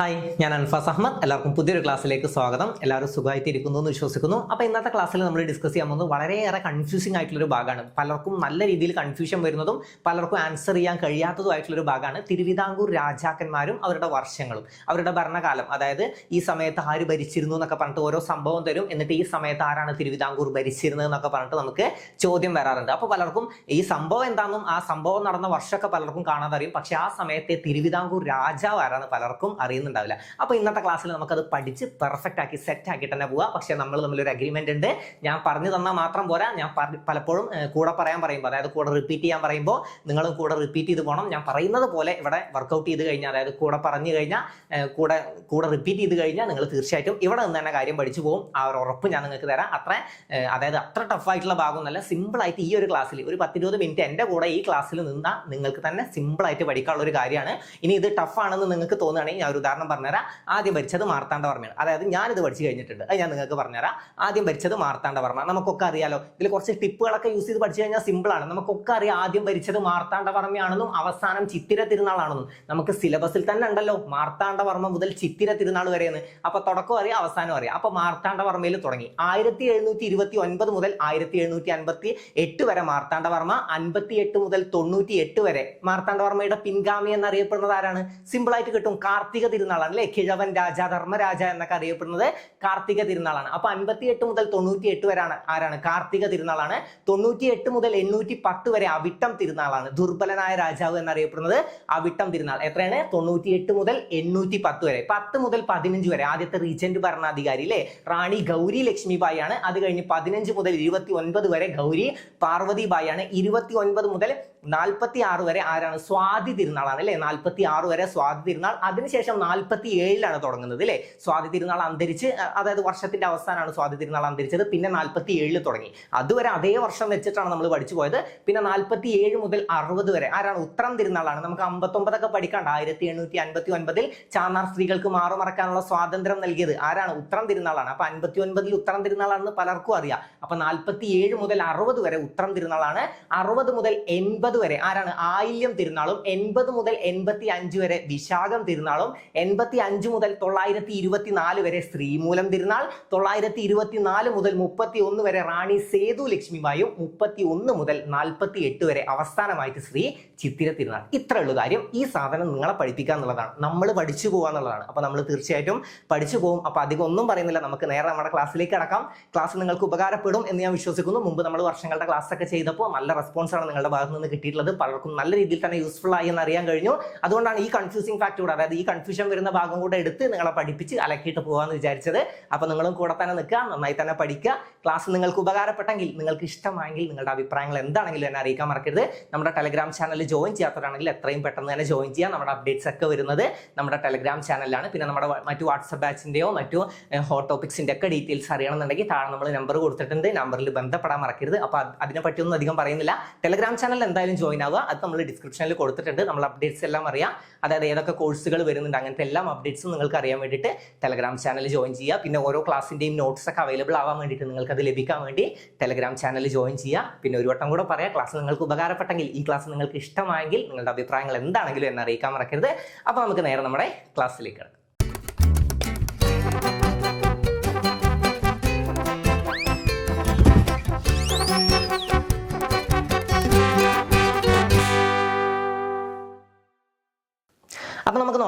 Hi ഞാൻ അൻഫാസ് അഹമ്മദ്. എല്ലാവർക്കും പുതിയൊരു ക്ലാസ്സിലേക്ക് സ്വാഗതം. എല്ലാവരും സുഖമായിട്ടിരിക്കുന്നു എന്ന് വിശ്വസിക്കുന്നു. അപ്പോൾ ഇന്നത്തെ ക്ലാസ്സിൽ നമ്മൾ ഡിസ്കസ് ചെയ്യാൻ പോകുന്നത് വളരെയേറെ കൺഫ്യൂസിംഗ് ആയിട്ടുള്ളൊരു ഭാഗമാണ്. പലർക്കും നല്ല രീതിയിൽ കൺഫ്യൂഷൻ വരുന്നതും പലർക്കും ആൻസർ ചെയ്യാൻ കഴിയാത്തതുമായിട്ടുള്ളൊരു ഭാഗമാണ് തിരുവിതാംകൂർ രാജാക്കന്മാരും അവരുടെ വർഷങ്ങളും അവരുടെ ഭരണകാലം. അതായത് ഈ സമയത്ത് ആര് ഭരിച്ചിരുന്നു എന്നൊക്കെ പറഞ്ഞിട്ട് ഓരോ സംഭവം തരും. എന്നിട്ട് ഈ സമയത്ത് ആരാണ് തിരുവിതാംകൂർ ഭരിച്ചിരുന്നത് എന്നൊക്കെ പറഞ്ഞിട്ട് നമുക്ക് ചോദ്യം വരാറുണ്ട്. അപ്പോൾ പലർക്കും ഈ സംഭവം എന്താണെന്നും ആ സംഭവം നടന്ന വർഷമൊക്കെ പലർക്കും കാണാതെ അറിയും പക്ഷേ ആ സമയത്തെ തിരുവിതാംകൂർ രാജാവ് ആരാണ് പലർക്കും അറിയുന്നുണ്ടാവില്ല അപ്പോൾ ഇന്നത്തെ ക്ലാസ്സിൽ നമുക്കത് പഠിച്ച് പെർഫെക്റ്റ് ആക്കി സെറ്റ് ആക്കി തന്നെ പോവാം. പക്ഷെ നമ്മൾ തമ്മിൽ ഒരു അഗ്രിമെന്റ് ഉണ്ട്. ഞാൻ പറഞ്ഞു തന്നാൽ മാത്രം പോരാ. ഞാൻ പലപ്പോഴും കൂടെ പറയാൻ പറയുമ്പോൾ അതായത് കൂടെ റിപ്പീറ്റ് ചെയ്യാൻ പറയുമ്പോൾ നിങ്ങളും കൂടെ റിപ്പീറ്റ് ചെയ്ത് പോകണം. ഞാൻ പറയുന്നത് പോലെ ഇവിടെ വർക്കൗട്ട് ചെയ്ത് കഴിഞ്ഞാൽ അതായത് കൂടെ പറഞ്ഞു കഴിഞ്ഞാൽ കൂടെ കൂടെ റിപ്പീറ്റ് ചെയ്ത് കഴിഞ്ഞാൽ നിങ്ങൾ തീർച്ചയായിട്ടും ഇവിടെ നിന്ന് തന്നെ കാര്യം പഠിച്ചു പോകും. ആ ഒരു ഉറപ്പ് ഞാൻ നിങ്ങൾക്ക് തരാം. അത്ര അതായത് അത്ര ടഫ് ആയിട്ടുള്ള ഭാഗമൊന്നുമല്ല സിമ്പിൾ ആയിട്ട് ഈ ഒരു ക്ലാസ്സിൽ ഒരു പത്തിരുപത് മിനിറ്റ് എന്റെ കൂടെ ഈ ക്ലാസ്സിൽ നിന്നാൽ നിങ്ങൾക്ക് തന്നെ സിമ്പിൾ ആയിട്ട് പഠിക്കാനുള്ള ഒരു കാര്യമാണ്. ഇനി ഇത് ടഫ് ആണെന്ന് നിങ്ങൾക്ക് തോന്നുകയാണെങ്കിൽ ഞാൻ ഒരു ഉദാഹരണം പറഞ്ഞുതരാം. ആദ്യം ഭരിച്ചത് മാർത്താണ്ഡവർമ്മയാണ് അതായത് ഞാനിത് പഠിച്ചു കഴിഞ്ഞിട്ടുണ്ട്. അത് ഞാൻ നിങ്ങൾക്ക് പറഞ്ഞുതരാം. ആദ്യം ഭരിച്ചത് മാർത്താണ്ഡവർമ്മ നമുക്കൊക്കെ അറിയാലോ ഇതിൽ കുറച്ച് ടിപ്പുകളൊക്കെ യൂസ് ചെയ്ത് പഠിച്ചു കഴിഞ്ഞാൽ സിമ്പിൾ ആണ്. നമുക്കൊക്കെ അറിയാം ആദ്യം ഭരിച്ചത് മാർത്താണ്ഡവർമ്മയാണെന്നും അവസാനം ചിത്തിര തിരുനാളാണെന്നും. നമുക്ക് സിലബസിൽ തന്നെ ഉണ്ടല്ലോ മാർത്താണ്ഡവർമ്മ മുതൽ ചിത്തിര തിരുനാൾ വരെയെന്ന്. അപ്പൊ തുടക്കം അറിയാം അവസാനം അറിയാം. അപ്പൊ മാർത്താണ്ഡവർമ്മയിൽ തുടങ്ങി. ആയിരത്തി എഴുന്നൂറ്റി ഇരുപത്തി ഒൻപത് മുതൽ ആയിരത്തി എഴുന്നൂറ്റി അൻപത്തി എട്ട് വരെ മാർത്താണ്ഡവർമ്മ അൻപത്തി എട്ട് മുതൽ തൊണ്ണൂറ്റി എട്ട് വരെ മാർത്താണ്ഡവർമ്മയുടെ പിൻഗാമി എന്നറിയപ്പെടുന്നത് ആരാണ്? സിമ്പിൾ ആയിട്ട് കിട്ടും. കാർത്തിക തിരുനാളാണ് അല്ലെ? കിഴവൻ രാജ ധർമ്മരാജ എന്നൊക്കെ അറിയപ്പെടുന്നത് കാർത്തിക തിരുനാളാണ്. അപ്പൊ അൻപത്തി എട്ട് മുതൽ തൊണ്ണൂറ്റി എട്ട് വരെയാണ് ആരാണ്? കാർത്തിക തിരുനാളാണ്. തൊണ്ണൂറ്റി എട്ട് മുതൽ എണ്ണൂറ്റി പത്ത് വരെ അവിട്ടം തിരുനാളാണ്. ദുർബലനായ രാജാവ് എന്നറിയപ്പെടുന്നത് അവിട്ടം തിരുനാൾ. എത്രയാണ്? തൊണ്ണൂറ്റി എട്ട് മുതൽ എണ്ണൂറ്റി പത്ത് വരെ. പത്ത് മുതൽ പതിനഞ്ച് വരെ. ആദ്യത്തെ റീജന്റ് ഭരണാധികാരി അല്ലേ? റാണി ഗൗരി ലക്ഷ്മിബായി ആണ് അത് കഴിഞ്ഞ് പതിനഞ്ച് മുതൽ ഇരുപത്തി ഒൻപത് വരെ ഗൗരി പാർവതിബായി ആണ് ഇരുപത്തി ഒൻപത് മുതൽ നാൽപ്പത്തി ആറ് വരെ ആരാണ്? സ്വാതി തിരുനാളാണ് അല്ലെ? നാൽപ്പത്തി ആറ് വരെ സ്വാതി തിരുനാൾ. അതിനുശേഷം നാൽപ്പത്തി ഏഴിലാണ് തുടങ്ങുന്നത് അല്ലേ സ്വാതി തിരുനാൾ അന്തരിച്ച് അതായത് വർഷത്തിന്റെ അവസാനമാണ് സ്വാതി തിരുനാൾ അന്തരിച്ചത്. പിന്നെ നാൽപ്പത്തി ഏഴിൽ തുടങ്ങി. അതുവരെ അതേ വർഷം വെച്ചിട്ടാണ് നമ്മൾ പഠിച്ചു പോയത്. പിന്നെ നാൽപ്പത്തി ഏഴ് മുതൽ അറുപത് വരെ. ആരാണ്? ഉത്രം തിരുനാളാണ്. നമുക്ക് അമ്പത്തൊമ്പതൊക്കെ പഠിക്കാണ്ട് ആയിരത്തി എണ്ണൂറ്റി അൻപത്തി ഒൻപതിൽ ചാന്നാർ സ്ത്രീകൾക്ക് മാറുമറക്കാനുള്ള സ്വാതന്ത്ര്യം നൽകിയത് ആരാണ്? ഉത്രം തിരുനാളാണ്. അപ്പൊ അൻപത്തി ഒൻപതിൽ ഉത്രം തിരുനാളാണെന്ന് പലർക്കും അറിയാം. അപ്പൊ നാൽപ്പത്തി ഏഴ് മുതൽ അറുപത് വരെ ഉത്രം തിരുനാളാണ്. അറുപത് മുതൽ എൺപത് വരെ ആരാണ്? ആയില്യം തിരുനാളും എൺപത് മുതൽ എൺപത്തി അഞ്ച് വരെ വിശാഖം തിരുനാളും എൺപത്തി അഞ്ച് മുതൽ തൊള്ളായിരത്തി ഇരുപത്തിനാല് വരെ ശ്രീമൂലം തിരുനാൾ തൊള്ളായിരത്തി ഇരുപത്തിനാല് മുതൽ മുപ്പത്തി ഒന്ന് വരെ റാണി സേതു ലക്ഷ്മിബായും മുപ്പത്തി ഒന്ന് മുതൽ നാൽപ്പത്തി എട്ട് വരെ അവസാനമായിട്ട് ശ്രീ ചിത്തിര തിരുനാൾ. ഇത്ര ഉള്ളു കാര്യം. ഈ സാധനം നിങ്ങളെ പഠിപ്പിക്കുക എന്നുള്ളതാണ്. നമ്മൾ പഠിച്ചു പോകുക എന്നുള്ളതാണ്. അപ്പൊ നമ്മൾ തീർച്ചയായിട്ടും പഠിച്ചു പോകും അപ്പൊ അധികം ഒന്നും പറയുന്നില്ല. നമുക്ക് നേരെ നമ്മുടെ ക്ലാസ്സിലേക്ക് അടക്കാം ക്ലാസ് നിങ്ങൾക്ക് ഉപകാരപ്പെടും എന്ന് ഞാൻ വിശ്വസിക്കുന്നു. മുമ്പ് നമ്മൾ വർഷങ്ങളുടെ ക്ലാസ് ഒക്കെ ചെയ്തപ്പോൾ നല്ല റെസ്പോൺസ് ആണ് നിങ്ങളുടെ ഭാഗത്ത് നിന്ന് കിട്ടിയിട്ടുള്ളത്. പലർക്കും നല്ല രീതിയിൽ തന്നെ യൂസ്ഫുൾ ആയി എന്ന് അറിയാൻ കഴിഞ്ഞു. അതുകൊണ്ടാണ് ഈ കൺഫ്യൂസിംഗ് ഫാക്ട് കൂടെ. അതായത് ഈ കൺഫ്യൂഷൻ വരുന്ന ഭാഗം കൂടെ എടുത്ത് നിങ്ങളെ പഠിപ്പിച്ച് അലക്കിയിട്ട് പോകാമെന്ന് വിചാരിച്ചത്. അപ്പൊ നിങ്ങളും കൂടെ തന്നെ നിൽക്കുക നന്നായി തന്നെ പഠിക്കുക. ക്ലാസ് നിങ്ങൾക്ക് ഉപകാരപ്പെട്ടെങ്കിൽ നിങ്ങൾക്ക് ഇഷ്ടമായെങ്കിൽ നിങ്ങളുടെ അഭിപ്രായങ്ങൾ എന്താണെങ്കിലും എന്നെ അറിയിക്കാൻ മറക്കരുത്. നമ്മുടെ ടെലഗ്രാം ചാനൽ ജോയിൻ ചെയ്യാത്തവരാണെങ്കിൽ എത്രയും പെട്ടെന്ന് തന്നെ ജോയിൻ ചെയ്യാം നമ്മുടെ അപ്ഡേറ്റ്സ് ഒക്കെ വരുന്നത് നമ്മുടെ ടെലഗ്രാം ചാനലിലാണ്. പിന്നെ നമ്മുടെ മറ്റു വാട്സപ്പ് ബാച്ചിന്റെയോ മറ്റു ഹോട്ട് ടോപ്പിക്സിന്റെ ഒക്കെ ഡീറ്റെയിൽസ് അറിയണമെന്നുണ്ടെങ്കിൽ താഴെ നമ്മൾ നമ്പർ കൊടുത്തിട്ടുണ്ട്. നമ്പറിൽ ബന്ധപ്പെടാൻ മറക്കരുത്. അപ്പോൾ അത് അതിനെ പറ്റിയൊന്നും അധികം പറയുന്നില്ല. ടെലഗ്രാം ചാനൽ എന്തായാലും ജോയിൻ ആവുക. അത് നമ്മൾ ഡിസ്ക്രിപ്ഷനിൽ കൊടുത്തിട്ടുണ്ട്. നമ്മൾ അപ്ഡേറ്റ്സ് എല്ലാം അറിയാം. അതായത് ഏതൊക്കെ കോഴ്സുകൾ വരുന്നുണ്ട്. അങ്ങനത്തെ എല്ലാ അപ്ഡേറ്റ്സും നിങ്ങൾക്ക് അറിയാൻ വേണ്ടിയിട്ട് ടെലഗ്രാം ചാനൽ ജോയിൻ ചെയ്യുക. പിന്നെ ഓരോ ക്ലാസ്സിന്റെയും നോട്ട്സ് ഒക്കെ അവൈലബിൾ ആവാൻ വേണ്ടിയിട്ട് നിങ്ങൾക്ക് അത് ലഭിക്കാൻ വേണ്ടി ടെലഗ്രാം ചാനൽ ജോയിൻ ചെയ്യുക. പിന്നെ ഒരു വട്ടം കൂടെ പറയാം ക്ലാസ് നിങ്ങൾക്ക് ഉപകാരപ്പെട്ടെങ്കിൽ ഈ ക്ലാസ് നിങ്ങൾക്ക് ഇഷ്ടമായെങ്കിൽ നിങ്ങളുടെ അഭിപ്രായങ്ങൾ എന്താണെങ്കിലും എന്നെ അറിയിക്കാൻ മറക്കരുത്. അപ്പോൾ നമുക്ക് നേരെ നമ്മുടെ ക്ലാസ്സിലേക്ക് കിടക്കാം.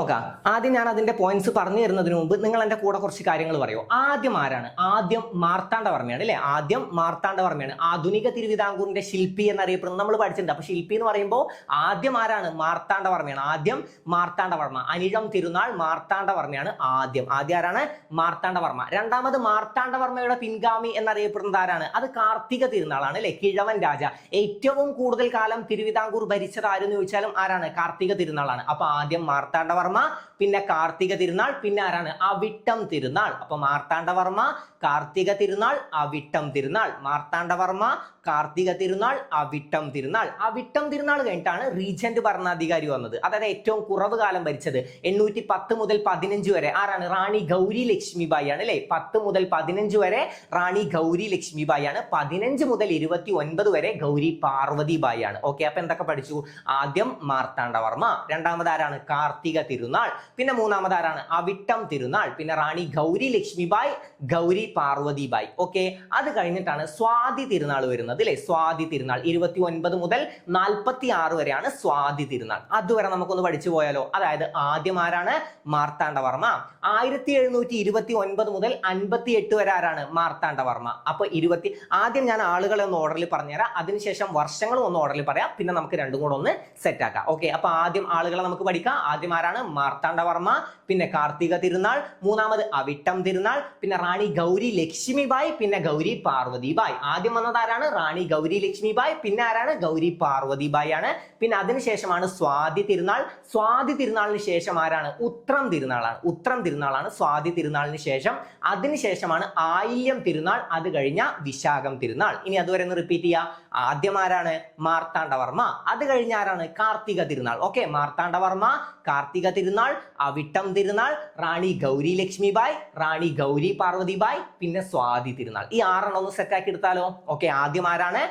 നോക്കാം. ആദ്യം ഞാൻ അതിന്റെ പോയിന്റ്സ് പറഞ്ഞു തരുന്നതിന് മുമ്പ് നിങ്ങൾ എന്റെ കൂടെ കുറച്ച് കാര്യങ്ങൾ പറയൂ. ആദ്യം ആരാണ്? ആദ്യം മാർത്താണ്ഡവർമ്മയാണ് അല്ലെ? ആദ്യം മാർത്താണ്ഡവർമ്മയാണ് ആധുനിക തിരുവിതാംകൂറിന്റെ ശില്പി എന്നറിയപ്പെടുന്നത് നമ്മൾ പഠിച്ചിട്ടുണ്ട്. അപ്പൊ ശില്പി എന്ന് പറയുമ്പോൾ ആദ്യം ആരാണ്? മാർത്താണ്ഡവർമ്മയാണ് ആദ്യം മാർത്താണ്ഡവർമ്മ അനിഴം തിരുനാൾ മാർത്താണ്ഡവർമ്മയാണ് ആദ്യം. ആദ്യം ആരാണ്? മാർത്താണ്ഡവർമ്മ രണ്ടാമത് മാർത്താണ്ഡവർമ്മയുടെ പിൻഗാമി എന്നറിയപ്പെടുന്നത് ആരാണ്? അത് കാർത്തിക തിരുനാളാണ് അല്ലെ? കിഴവൻ രാജ. ഏറ്റവും കൂടുതൽ കാലം തിരുവിതാംകൂർ ഭരിച്ചത് ആരെന്ന് ചോദിച്ചാലും ആരാണ്? കാർത്തിക തിരുനാളാണ്. അപ്പൊ ആദ്യം മാർത്താണ്ഡവർമ്മ പിന്നെ കാർത്തിക തിരുനാൾ പിന്നെ ആരാണ്? അവിട്ടം തിരുനാൾ. അപ്പൊ മാർത്താണ്ഡവർമ്മ കാർത്തിക തിരുനാൾ അവിട്ടം തിരുനാൾ. മാർത്താണ്ഡവർമ്മ കാർത്തിക തിരുനാൾ അവിട്ടം തിരുനാൾ. അവിട്ടം തിരുനാൾ കഴിഞ്ഞിട്ടാണ് റീജന്റ് ഭരണാധികാരി വന്നത്. അതായത് ഏറ്റവും കുറവ് കാലം ഭരിച്ചത് എണ്ണൂറ്റി പത്ത് മുതൽ പതിനഞ്ച് വരെ. ആരാണ്? റാണി ഗൗരി ലക്ഷ്മിബായി ആണ് അല്ലെ? പത്ത് മുതൽ പതിനഞ്ച് വരെ റാണി ഗൗരി ലക്ഷ്മിബായി ആണ് പതിനഞ്ച് മുതൽ ഇരുപത്തി ഒൻപത് വരെ ഗൗരി പാർവതി ബായി ആണ് ഓക്കെ അപ്പൊ എന്തൊക്കെ പഠിച്ചു? ആദ്യം മാർത്താണ്ഡവർമ്മ രണ്ടാമത് ആരാണ്? കാർത്തിക തിരുനാൾ. പിന്നെ മൂന്നാമത് ആരാണ്? അവിട്ടം തിരുനാൾ. പിന്നെ റാണി ഗൗരി ലക്ഷ്മിബായ് ഗൗരി പാർവതി ബായ് ഓക്കെ അത് കഴിഞ്ഞിട്ടാണ് സ്വാതി തിരുനാൾ വരുന്നത്. അല്ലെ സ്വാതി തിരുനാൾ. ഇരുപത്തി ഒൻപത് മുതൽ നാൽപ്പത്തി ആറ് വരെയാണ് സ്വാതി തിരുനാൾ. അതുവരെ നമുക്കൊന്ന് പഠിച്ചു പോയാലോ? അതായത് ആദ്യം ആരാണ്? മാർത്താണ്ഡവർമ്മ. ആയിരത്തി എഴുന്നൂറ്റി ഇരുപത്തി ഒൻപത് മുതൽ അൻപത്തി എട്ട് വരെ ആരാണ്? മാർത്താണ്ഡവർമ്മ. അപ്പൊ ഇരുപത്തി ആദ്യം ഞാൻ ആളുകളെ ഒന്ന് ഓർഡറിൽ പറഞ്ഞുതരാം. അതിനുശേഷം വർഷങ്ങളും ഒന്ന് ഓർഡറിൽ പറയാം. പിന്നെ നമുക്ക് രണ്ടും കൂടെ ഒന്ന് സെറ്റ് ആക്കാം. ഓക്കെ അപ്പൊ ആദ്യം ആളുകളെ നമുക്ക് പഠിക്കാം. ആദ്യം ആരാണ്? മാർത്താണ്ഡവർമ്മ. പിന്നെ കാർത്തിക തിരുനാൾ. മൂന്നാമത് അവിട്ടം തിരുനാൾ. പിന്നെ റാണി ഗൗരി ലക്ഷ്മിബായ്. പിന്നെ ഗൗരി പാർവതിബായ്. ആദ്യം വന്നത് ആരാണ്? റാണി ഗൗരി ലക്ഷ്മി ബായ് പിന്നെ ആരാണ്? ഗൗരി പാർവതി ബായ് ആണ് പിന്നെ അതിനുശേഷമാണ് സ്വാതി തിരുനാൾ. സ്വാതി തിരുനാളിന് ശേഷം ആരാണ്? ഉത്രം തിരുനാളാണ്. ഉത്രം തിരുനാളാണ് സ്വാതി തിരുനാളിന് ശേഷം. അതിനുശേഷമാണ് ആയില്യം തിരുനാൾ. അത് കഴിഞ്ഞ വിശാഖം തിരുനാൾ. ഇനി അതുവരെ ഒന്ന് റിപ്പീറ്റ് ചെയ്യുക ആദ്യം ആരാണ്? മാർത്താണ്ഡവർമ്മ. അത് കഴിഞ്ഞ ആരാണ്? കാർത്തിക തിരുനാൾ. ഓക്കെ മാർത്താണ്ഡവർമ്മ കാർത്തിക തിരുനാൾ അവിട്ടം തിരുനാൾ റാണി ഗൗരി ലക്ഷ്മിബായ് റാണി ഗൗരി പാർവതിബായ് പിന്നെ സ്വാതി തിരുനാൾ. ഈ ആറെണ്ണം ഒന്ന് സെറ്റ് ആക്കി എടുത്താലോ? ഓക്കെ ആദ്യം ആരാണ്?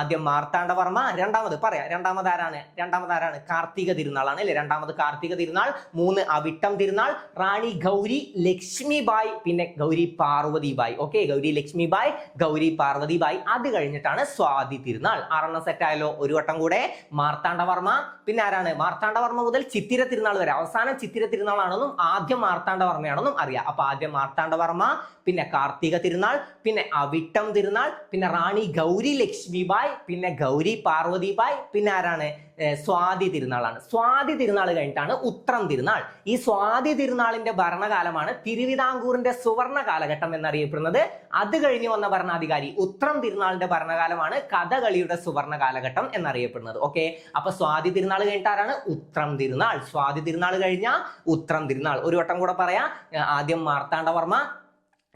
ആദ്യം മാർത്താണ്ഡവർമ്മ രണ്ടാമത് പറയാം രണ്ടാമത് ആരാണ്? രണ്ടാമത് ആരാണ്? കാർത്തിക തിരുനാളാണ് അല്ലെ? രണ്ടാമത് കാർത്തിക തിരുനാൾ മൂന്ന് അവിട്ടം തിരുനാൾ റാണി ഗൗരി ലക്ഷ്മിബായ് പിന്നെ ഗൗരി പാർവതിബായ്. ഓക്കെ ഗൗരി ലക്ഷ്മിബായ് ഗൗരി പാർവതിബായ്. അത് കഴിഞ്ഞിട്ടാണ് സ്വാതി തിരുനാൾ. ആറെണ്ണം ആയല്ലോ ഒരു വട്ടം കൂടെ. മാർത്താണ്ഡവർമ്മ പിന്നെ ആരാണ്? മാർത്താണ്ഡവർമ്മ മുതൽ ചിത്തിര തിരുനാൾ വരെ. അവസാനം ചിത്തിര തിരുനാളാണെന്നും ആദ്യം മാർത്താണ്ഡവർമ്മയാണെന്നും അറിയാം. അപ്പൊ ആദ്യം മാർത്താണ്ഡവർമ്മ പിന്നെ കാർത്തിക തിരുനാൾ പിന്നെ അവിട്ടം തിരുനാൾ പിന്നെ റാണി ഗൗരി ലക്ഷ്മിബായ് പിന്നെ ഗൗരി പാർവതിബായ് പിന്നെ ആരാണ്? സ്വാതി തിരുനാളാണ്. സ്വാതി തിരുനാൾ കഴിഞ്ഞിട്ടാണ് ഉത്രം തിരുനാൾ. ഈ സ്വാതി തിരുനാളിന്റെ ഭരണകാലമാണ് തിരുവിതാംകൂറിന്റെ സുവർണ കാലഘട്ടം എന്നറിയപ്പെടുന്നത്. അത് കഴിഞ്ഞ് വന്ന ഭരണാധികാരി ഉത്രം തിരുനാളിന്റെ ഭരണകാലമാണ് കഥകളിയുടെ സുവർണ കാലഘട്ടം എന്നറിയപ്പെടുന്നത്. ഓക്കെ? അപ്പൊ സ്വാതി തിരുനാൾ കഴിഞ്ഞിട്ടാരാണ് ഉത്രം തിരുനാൾ. സ്വാതി തിരുനാൾ കഴിഞ്ഞ ഉത്രം തിരുനാൾ. ഒരു വട്ടം കൂടെ പറയാം. ആദ്യം മാർത്താണ്ഡവർമ്മ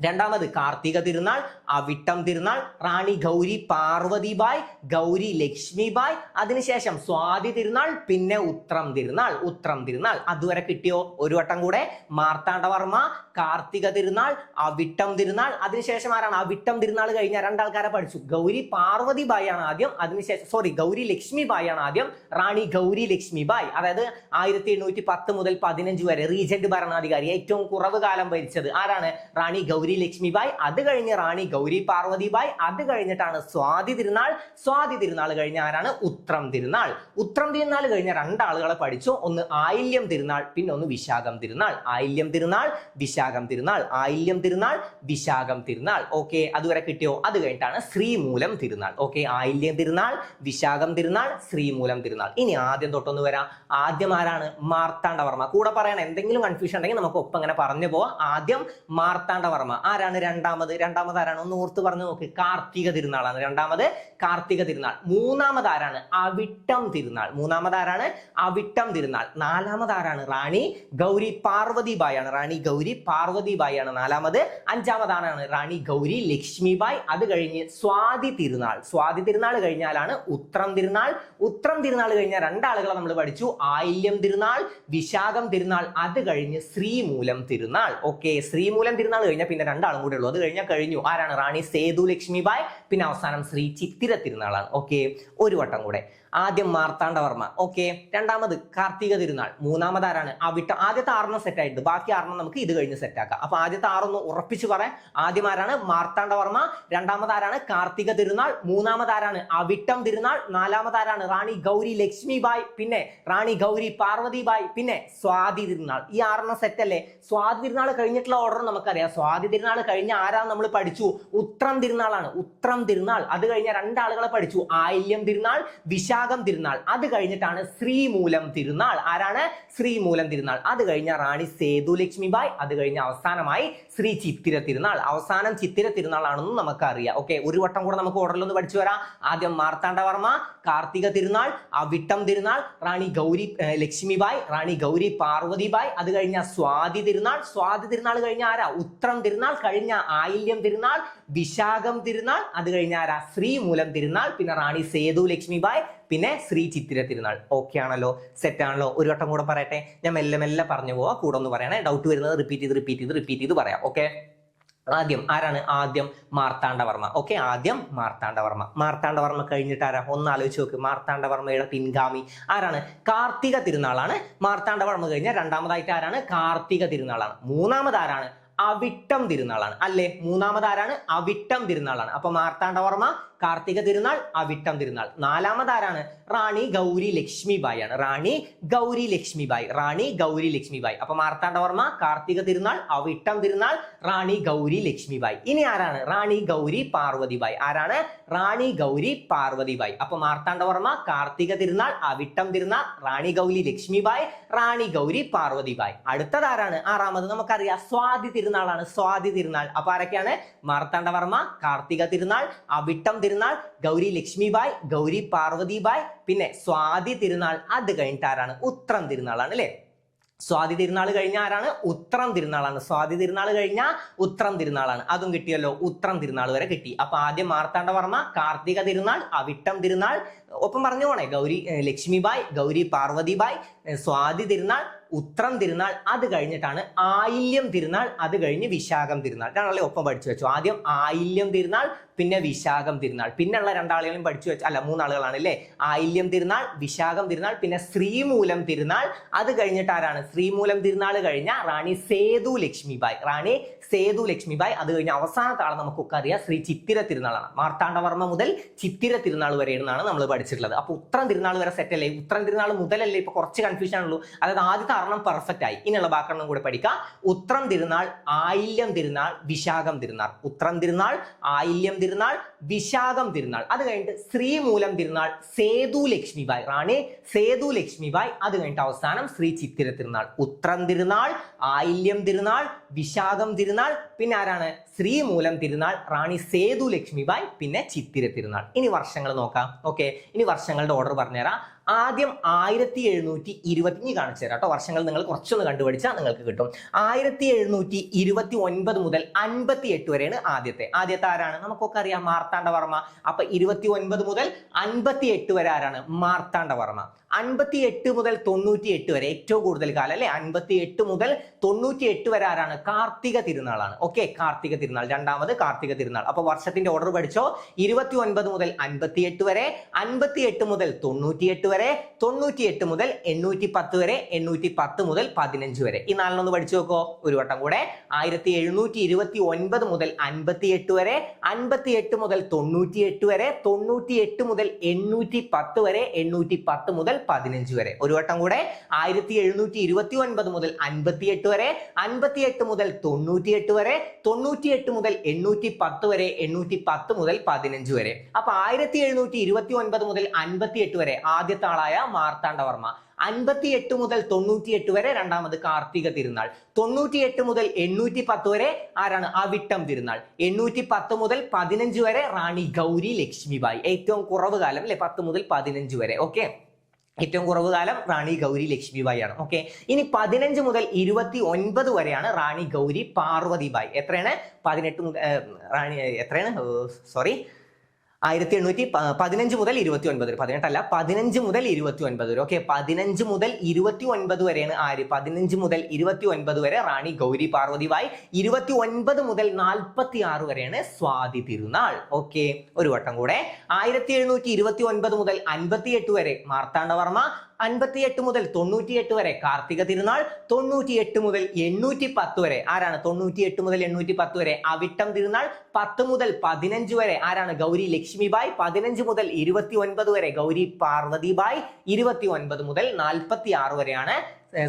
രണ്ടാമത് കാർത്തിക തിരുനാൾ അവിട്ടം തിരുനാൾ റാണി ഗൗരി പാർവതിബായ് ഗൗരി ലക്ഷ്മിബായ് അതിനുശേഷം സ്വാതി തിരുനാൾ പിന്നെ ഉത്രം തിരുനാൾ ഉത്രം തിരുനാൾ. അതുവരെ കിട്ടിയോ? ഒരു വട്ടം കൂടെ. മാർത്താണ്ഡവർമ്മ കാർത്തിക തിരുനാൾ അവിട്ടം തിരുനാൾ. അതിനുശേഷം ആരാണ്? അവിട്ടം തിരുനാൾ കഴിഞ്ഞ രണ്ടാൾക്കാരെ പഠിച്ചു. ഗൗരി പാർവതിബായ് ആണ് ആദ്യം. അതിനുശേഷം സോറി ഗൗരി ലക്ഷ്മിബായ് ആണ് ആദ്യം. റാണി ഗൗരി ലക്ഷ്മിബായ് അതായത് ആയിരത്തി എണ്ണൂറ്റി പത്ത് മുതൽ പതിനഞ്ച് വരെ റീജന്റ് ഭരണാധികാരി ഏറ്റവും കുറവ് കാലം ഭരിച്ചത് ആരാണ്? റാണി ഗൗരി ലക്ഷ്മിബായ് അത് കഴിഞ്ഞ് റാണി ഗൗരി പാർവതിബായ് അത് കഴിഞ്ഞിട്ടാണ് സ്വാതി തിരുനാൾ. സ്വാതി തിരുനാൾ കഴിഞ്ഞ ആരാണ്? ഉത്രം തിരുനാൾ. ഉത്രം തിരുനാൾ കഴിഞ്ഞ രണ്ടാളുകളെ പഠിച്ചു. ഒന്ന് ആയില്യം തിരുനാൾ പിന്നെ ഒന്ന് വിശാഖം തിരുനാൾ. ആയില്യം തിരുനാൾ വിശാഖം തിരുനാൾ. ആയില്യം തിരുനാൾ വിശാഖം തിരുനാൾ. ഓക്കെ അതുവരെ കിട്ടിയോ? അത് കഴിഞ്ഞിട്ടാണ് ശ്രീമൂലം തിരുനാൾ. ഓക്കെ ആയില്യം തിരുനാൾ വിശാഖം തിരുനാൾ ശ്രീമൂലം തിരുനാൾ. ഇനി ആദ്യം തൊട്ടൊന്ന് വരാം. ആദ്യം ആരാണ്? മാർത്താണ്ഡവർമ്മ. കൂടെ പറയണം. എന്തെങ്കിലും കൺഫ്യൂഷൻ ഉണ്ടെങ്കിൽ നമുക്ക് ഒപ്പം അങ്ങനെ പറഞ്ഞു പോവാം. ആദ്യം മാർത്താണ്ഡവർമ്മ. ആരാണ് രണ്ടാമത്? രണ്ടാമത് ആരാണ് ഒന്ന് ഓർത്ത് പറഞ്ഞു നോക്ക്. കാർത്തിക തിരുനാളാണ്. രണ്ടാമത് കാർത്തിക തിരുനാൾ. മൂന്നാമത് ആരാണ് അവിട്ടം തിരുനാൾ. മൂന്നാമത് ആരാണ് അവിട്ടം തിരുനാൾ. നാലാമത് ആരാണ് റാണി ഗൗരി പാർവതി ബായ് ആണ് റാണി ഗൗരി പാർവതി നാലാമത്. ആണ് ആരാണ് റാണി ഗൗരി ലക്ഷ്മിബായ് അത് കഴിഞ്ഞ് സ്വാതി തിരുനാൾ. സ്വാതി തിരുനാൾ കഴിഞ്ഞാലാണ് ഉത്രം തിരുനാൾ. ഉത്രം തിരുനാൾ കഴിഞ്ഞ രണ്ടാളുകളെ നമ്മൾ പഠിച്ചു. ആയില്യം തിരുനാൾ വിശാഖം തിരുനാൾ. അത് കഴിഞ്ഞ് ശ്രീമൂലം തിരുനാൾ. ഓക്കെ. ശ്രീമൂലം തിരുനാൾ കഴിഞ്ഞാൽ പിന്നെ രണ്ടാളും കൂടെ ഉള്ളൂ. അത് കഴിഞ്ഞാൽ കഴിഞ്ഞു. ആരാണ്? റാണി സേതു ലക്ഷ്മിബായ് പിന്നെ അവസാനം ശ്രീ ചിത്തിര തിരുനാളാണ് ഓക്കെ? ഒരു വട്ടം കൂടെ. ആദ്യം മാർത്താണ്ഡവർമ്മ. ഓക്കെ? രണ്ടാമത് കാർത്തിക തിരുനാൾ. മൂന്നാമത് ആരാണ്? അവിട്ട ആദ്യത്തെ ആറെണ്ണം സെറ്റ് ആയിട്ട് ബാക്കി ആറെണ്ണം നമുക്ക് ഇത് കഴിഞ്ഞ് സെറ്റ് ആക്കാം. അപ്പൊ ആദ്യത്തെ ആറൊന്ന് ഉറപ്പിച്ച് പറയാം. ആദ്യം ആരാണ്? മാർത്താണ്ഡവർമ്മ. രണ്ടാമത് ആരാണ്? കാർത്തിക തിരുനാൾ. മൂന്നാമത് ആരാണ്? അവിട്ടം തിരുനാൾ. നാലാമത് ആരാണ്? റാണി ഗൗരി ലക്ഷ്മിബായ് പിന്നെ റാണി ഗൗരി പാർവതിബായ് പിന്നെ സ്വാതി തിരുനാൾ. ഈ ആറെണ്ണം സെറ്റ് അല്ലേ? സ്വാതി തിരുനാൾ കഴിഞ്ഞിട്ടുള്ള ഓർഡർ നമുക്കറിയാം. സ്വാതി തിരുനാൾ കഴിഞ്ഞ ആരാ നമ്മൾ പഠിച്ചു? ഉത്രം തിരുനാളാണ്. ഉത്രം തിരുനാൾ. അത് കഴിഞ്ഞ രണ്ടാളുകളെ പഠിച്ചു. ആയില്യം തിരുനാൾ വിശാഖം തിരുനാൾ. അത് കഴിഞ്ഞിട്ടാണ് ശ്രീമൂലം തിരുനാൾ. ആരാണ്? ശ്രീമൂലം തിരുനാൾ. അത് കഴിഞ്ഞ റാണി സേതു ലക്ഷ്മിബായ് അത് കഴിഞ്ഞ അവസാനമായി ശ്രീ ചിത്തിര തിരുനാൾ. അവസാനം ചിത്തിര തിരുനാളാണെന്നും നമുക്കറിയാം. ഓക്കെ ഒരു വട്ടം കൂടെ നമുക്ക് ഓർഡറിൽ ഒന്ന് പഠിച്ചു വരാം. ആദ്യം മാർത്താണ്ഡവർമ്മ കാർത്തിക തിരുനാൾ അവിട്ടം തിരുനാൾ റാണി ഗൗരി ലക്ഷ്മിബായ് റാണി ഗൗരി പാർവതിബായ് അത് കഴിഞ്ഞ സ്വാതി തിരുനാൾ. സ്വാതി തിരുനാൾ കഴിഞ്ഞ ആരാ? ഉത്രം തിരുനാൾ. തിരുനാൾ കഴിഞ്ഞ ആയില്യം തിരുനാൾ വിശാഖം തിരുനാൾ അത് കഴിഞ്ഞ ശ്രീമൂലം തിരുനാൾ പിന്നെ റാണി സേതു ലക്ഷ്മിബായ് പിന്നെ ശ്രീ ചിത്തിര തിരുനാൾ. ഓക്കെ ആണല്ലോ സെറ്റ് ആണല്ലോ. ഒരു വട്ടം കൂടെ പറയട്ടെ. ഞാൻ മെല്ലെ മെല്ലെ പറഞ്ഞു പോവാ കൂടെ ഒന്ന് പറയണേ. ഡൗട്ട് വരുന്നത് റിപ്പീറ്റ് ചെയ്ത് റിപ്പീറ്റ് ചെയ്ത് റിപ്പീറ്റ് ചെയ്ത് പറയാം. ഓക്കെ ആദ്യം ആരാണ്? ആദ്യം മാർത്താണ്ഡവർമ്മ. ഓക്കെ ആദ്യം മാർത്താണ്ഡവർമ്മ. മാർത്താണ്ഡവർമ്മ കഴിഞ്ഞിട്ട് ആരാ? ഒന്ന് ആലോചിച്ച് നോക്ക്. മാർത്താണ്ഡവർമ്മയുടെ പിൻഗാമി ആരാണ്? കാർത്തിക തിരുനാളാണ്. മാർത്താണ്ഡവർമ്മ കഴിഞ്ഞ രണ്ടാമതായിട്ട് ആരാണ്? കാർത്തിക തിരുനാളാണ്. മൂന്നാമത് ആരാണ്? അവിട്ടം തിരുനാളാണ്. അല്ലെ? മൂന്നാമത് ആരാണ്? അവിട്ടം തിരുനാളാണ്. അപ്പൊ മാർത്താണ്ഡവർമ്മ കാർത്തിക തിരുനാൾ അവിട്ടം തിരുനാൾ. നാലാമത് ആരാണ്? റാണി ഗൗരി ലക്ഷ്മിബായി ആണ്. റാണി ഗൗരി ലക്ഷ്മിബായി. റാണി ഗൗരി ലക്ഷ്മിബായി. അപ്പൊ മാർത്താണ്ഡവർമ്മ കാർത്തിക തിരുനാൾ അവിട്ടം തിരുനാൾ റാണി ഗൗരി ലക്ഷ്മിബായി. ഇനി ആരാണ്? റാണി ഗൗരി പാർവതിബായി. ആരാണ്? റാണി ഗൗരി പാർവതിബായി. അപ്പൊ മാർത്താണ്ഡവർമ്മ കാർത്തിക തിരുനാൾ അവിട്ടം തിരുനാൾ റാണി ഗൗരി ലക്ഷ്മിബായി റാണി ഗൗരി പാർവതിബായി. അടുത്തത് ആരാണ്? ആറാമത് നമുക്കറിയാം. സ്വാതി തിരുനാളാണ്. സ്വാതി തിരുനാൾ. അപ്പൊ ആരൊക്കെയാണ്? മാർത്താണ്ഡവർമ്മ കാർത്തിക തിരുനാൾ അവിട്ടം തിരുനാൾ ഗൗരി ലക്ഷ്മിബായ് ഗൗരി പാർവതിബായ് പിന്നെ സ്വാതി തിരുനാൾ. അത് കഴിഞ്ഞിട്ട് ആരാണ്? ഉത്രം തിരുനാളാണ് അല്ലെ? സ്വാതി തിരുനാൾ കഴിഞ്ഞ ആരാണ്? ഉത്രം തിരുനാളാണ്. സ്വാതി തിരുനാൾ കഴിഞ്ഞ ഉത്രം തിരുനാളാണ്. അതും കിട്ടിയല്ലോ. ഉത്രം തിരുനാൾ വരെ കിട്ടി. അപ്പൊ ആദ്യം മാർത്താണ്ഡവർമ്മ കാർത്തിക തിരുനാൾ അവിട്ടം തിരുനാൾ. ഒപ്പം പറഞ്ഞു പോണേ. ഗൗരി ലക്ഷ്മിബായ് ഗൗരി പാർവതിബായ് സ്വാതി തിരുനാൾ ഉത്രം തിരുനാൾ അത് കഴിഞ്ഞിട്ടാണ് ആയില്യം തിരുനാൾ അത് കഴിഞ്ഞ് വിശാഖം തിരുനാൾ രണ്ടാളെ ഒപ്പം പഠിച്ചു വെച്ചു. ആദ്യം ആയില്യം തിരുനാൾ പിന്നെ വിശാഖം തിരുനാൾ പിന്നെയുള്ള രണ്ടാളുകളും പഠിച്ചു വെച്ചു. അല്ല മൂന്നാളുകളാണ് അല്ലേ ആയില്യം തിരുനാൾ വിശാഖം തിരുനാൾ പിന്നെ ശ്രീമൂലം തിരുനാൾ അത് കഴിഞ്ഞിട്ട് ആരാണ്? ശ്രീമൂലം തിരുനാൾ കഴിഞ്ഞ റാണി സേതു ലക്ഷ്മിബായ്. റാണി സേതു ലക്ഷ്മിബായ് അത് കഴിഞ്ഞ അവസാനത്തെ ആളെ നമുക്കൊക്കെ അറിയാം. ശ്രീ ചിത്തിര തിരുനാളാണ് മാർത്താണ്ഡവർമ്മ മുതൽ ചിത്തിര തിരുനാൾ വരെ എന്നാണ് നമ്മൾ പഠിച്ചിട്ടുള്ളത്. അപ്പൊ ഉത്രം തിരുനാൾ വരെ സെറ്റ് അല്ലേ? ഉത്രം തിരുനാൾ മുതലല്ലേ? ഇപ്പൊ കുറച്ച് കൺഫ്യൂഷൻ ആണുള്ളൂ അതായത് ആദ്യത്തെ അറണം പെർഫെക്റ്റ് ആയി. ഇനിയുള്ള ബാക്കെണ്ണം കൂടെ പഠിക്കാം. ഉത്രം തിരുനാൾ ആയില്യം തിരുനാൾ വിശാഖം തിരുനാൾ ഉത്രം തിരുനാൾ ആയില്യം തിരുനാൾ വിശാഖം തിരുനാൾ അത് കഴിഞ്ഞിട്ട് ശ്രീമൂലം തിരുനാൾ സേതു ലക്ഷ്മിബായ് റാണി സേതു ലക്ഷ്മിബായ് അത് കഴിഞ്ഞിട്ട് അവസാനം ശ്രീ ചിത്തിര തിരുനാൾ ഉത്രം തിരുനാൾ ആയില്യം തിരുനാൾ വിശാഖം തിരുനാൾ പിന്നെ ആരാണ്? ശ്രീമൂലം തിരുനാൾ റാണി സേതു ലക്ഷ്മിബായ് പിന്നെ ചിത്തിര തിരുനാൾ ഇനി വർഷങ്ങൾ നോക്കാം. ഓക്കെ. ഇനി വർഷങ്ങളുടെ ഓർഡർ പറഞ്ഞുതരാം. ആദ്യം ആയിരത്തി എഴുന്നൂറ്റി ഇരുപത്തി കാണിച്ചു തരാം കേട്ടോ. വർഷങ്ങൾ നിങ്ങൾ കുറച്ചൊന്ന് കണ്ടുപിടിച്ചാൽ നിങ്ങൾക്ക് കിട്ടും. ആയിരത്തി എഴുന്നൂറ്റി ഇരുപത്തി ഒൻപത് മുതൽ അൻപത്തി എട്ട് വരെയാണ് ആദ്യത്തെ. ആദ്യത്തെ ആരാണ്? നമുക്കൊക്കെ അറിയാം മാർത്താണ്ഡവർമ്മ അപ്പൊ ഇരുപത്തി ഒൻപത് മുതൽ അൻപത്തി എട്ട് വരെ ആരാണ്? മാർത്താണ്ഡവർമ്മ അൻപത്തി എട്ട് മുതൽ തൊണ്ണൂറ്റി എട്ട് വരെ ഏറ്റവും കൂടുതൽ കാലം അല്ലെ? അൻപത്തി എട്ട് മുതൽ തൊണ്ണൂറ്റി എട്ട് വരെ ആരാണ്? കാർത്തിക തിരുനാളാണ്. ഓക്കെ കാർത്തിക തിരുനാൾ. രണ്ടാമത് കാർത്തിക തിരുനാൾ. അപ്പൊ വർഷത്തിന്റെ ഓർഡർ പഠിച്ചോ? ഇരുപത്തി ഒൻപത് മുതൽ അൻപത്തി എട്ട് വരെ അൻപത്തി എട്ട് മുതൽ തൊണ്ണൂറ്റി എട്ട് വരെ തൊണ്ണൂറ്റി എട്ട് മുതൽ എണ്ണൂറ്റി പത്ത് വരെ എണ്ണൂറ്റി പത്ത് മുതൽ പതിനഞ്ച് വരെ. ഈ നാലിനൊന്ന് പഠിച്ചു നോക്കോ. ഒരു വട്ടം കൂടെ. ആയിരത്തി എഴുന്നൂറ്റി ഇരുപത്തി ഒൻപത് മുതൽ അൻപത്തി എട്ട് വരെ അൻപത്തി എട്ട് മുതൽ തൊണ്ണൂറ്റി എട്ട് വരെ തൊണ്ണൂറ്റി എട്ട് മുതൽ എണ്ണൂറ്റി പത്ത് വരെ എണ്ണൂറ്റി പത്ത് മുതൽ പതിനഞ്ച് വരെ. ഒരു വട്ടം കൂടെ ആയിരത്തി എഴുന്നൂറ്റി ഇരുപത്തി ഒൻപത് മുതൽ അൻപത്തി എട്ട് വരെ അൻപത്തി എട്ട് മുതൽ തൊണ്ണൂറ്റി എട്ട് വരെ തൊണ്ണൂറ്റി എട്ട് മുതൽ എണ്ണൂറ്റി പത്ത് വരെ എണ്ണൂറ്റി പത്ത് മുതൽ പതിനഞ്ച് വരെ. അപ്പൊ ആയിരത്തി എഴുന്നൂറ്റി ഇരുപത്തി ഒൻപത് മുതൽ അൻപത്തി എട്ട് വരെ ആദ്യത്തെ ആളായ മാർത്താണ്ഡവർമ്മ അൻപത്തി എട്ട് മുതൽ തൊണ്ണൂറ്റി എട്ട് വരെ രണ്ടാമത് കാർത്തിക തിരുനാൾ. തൊണ്ണൂറ്റി എട്ട് മുതൽ എണ്ണൂറ്റി പത്ത് വരെ ആരാണ്? അവിട്ടം തിരുനാൾ. എണ്ണൂറ്റി പത്ത് മുതൽ പതിനഞ്ച് വരെ റാണി ഗൗരി ലക്ഷ്മിബായി. ഏറ്റവും കുറവ് കാലം അല്ലെ? പത്ത് മുതൽ പതിനഞ്ച് വരെ. ഓക്കെ? ഏറ്റവും കുറവ് കാലം റാണി ഗൗരി ലക്ഷ്മിബായി ആണ് ഓക്കെ ഇനി പതിനഞ്ച് മുതൽ ഇരുപത്തി ഒൻപത് വരെയാണ് റാണി ഗൗരി പാർവതിബായി. എത്രയാണ്? പതിനെട്ട് റാണി എത്രയാണ്? സോറി ആയിരത്തി എണ്ണൂറ്റി പതിനഞ്ച് മുതൽ ഇരുപത്തി ഒൻപത് പതിനെട്ടല്ല പതിനഞ്ച് മുതൽ ഇരുപത്തി ഒൻപത് വരെ ഓക്കെ? പതിനഞ്ച് മുതൽ ഇരുപത്തി ഒൻപത് വരെയാണ് ആര്? പതിനഞ്ച് മുതൽ ഇരുപത്തി ഒൻപത് വരെ റാണി ഗൗരി പാർവതിബായി ഇരുപത്തി ഒൻപത് മുതൽ നാൽപ്പത്തി ആറ് വരെയാണ് സ്വാതി തിരുനാൾ ഓക്കെ? ഒരു വട്ടം കൂടെ. ആയിരത്തി എഴുന്നൂറ്റി ഇരുപത്തി ഒൻപത് മുതൽ അൻപത്തി എട്ട് വരെ മാർത്താണ്ഡവർമ്മ. അൻപത്തിയെട്ട് മുതൽ തൊണ്ണൂറ്റിയെട്ട് വരെ കാർത്തിക തിരുനാൾ തൊണ്ണൂറ്റിയെട്ട് മുതൽ എണ്ണൂറ്റി പത്ത് വരെ. ആരാണ് തൊണ്ണൂറ്റിയെട്ട് മുതൽ എണ്ണൂറ്റി പത്ത് വരെ? അവിട്ടം തിരുനാൾ പത്ത് മുതൽ പതിനഞ്ച് വരെ. ആരാണ് ഗൗരി ലക്ഷ്മിബായ്? പതിനഞ്ച് മുതൽ ഇരുപത്തി ഒൻപത് വരെ. ഗൗരി പാർവതിബായ് ഇരുപത്തി ഒൻപത് മുതൽ നാൽപ്പത്തി ആറ് വരെയാണ്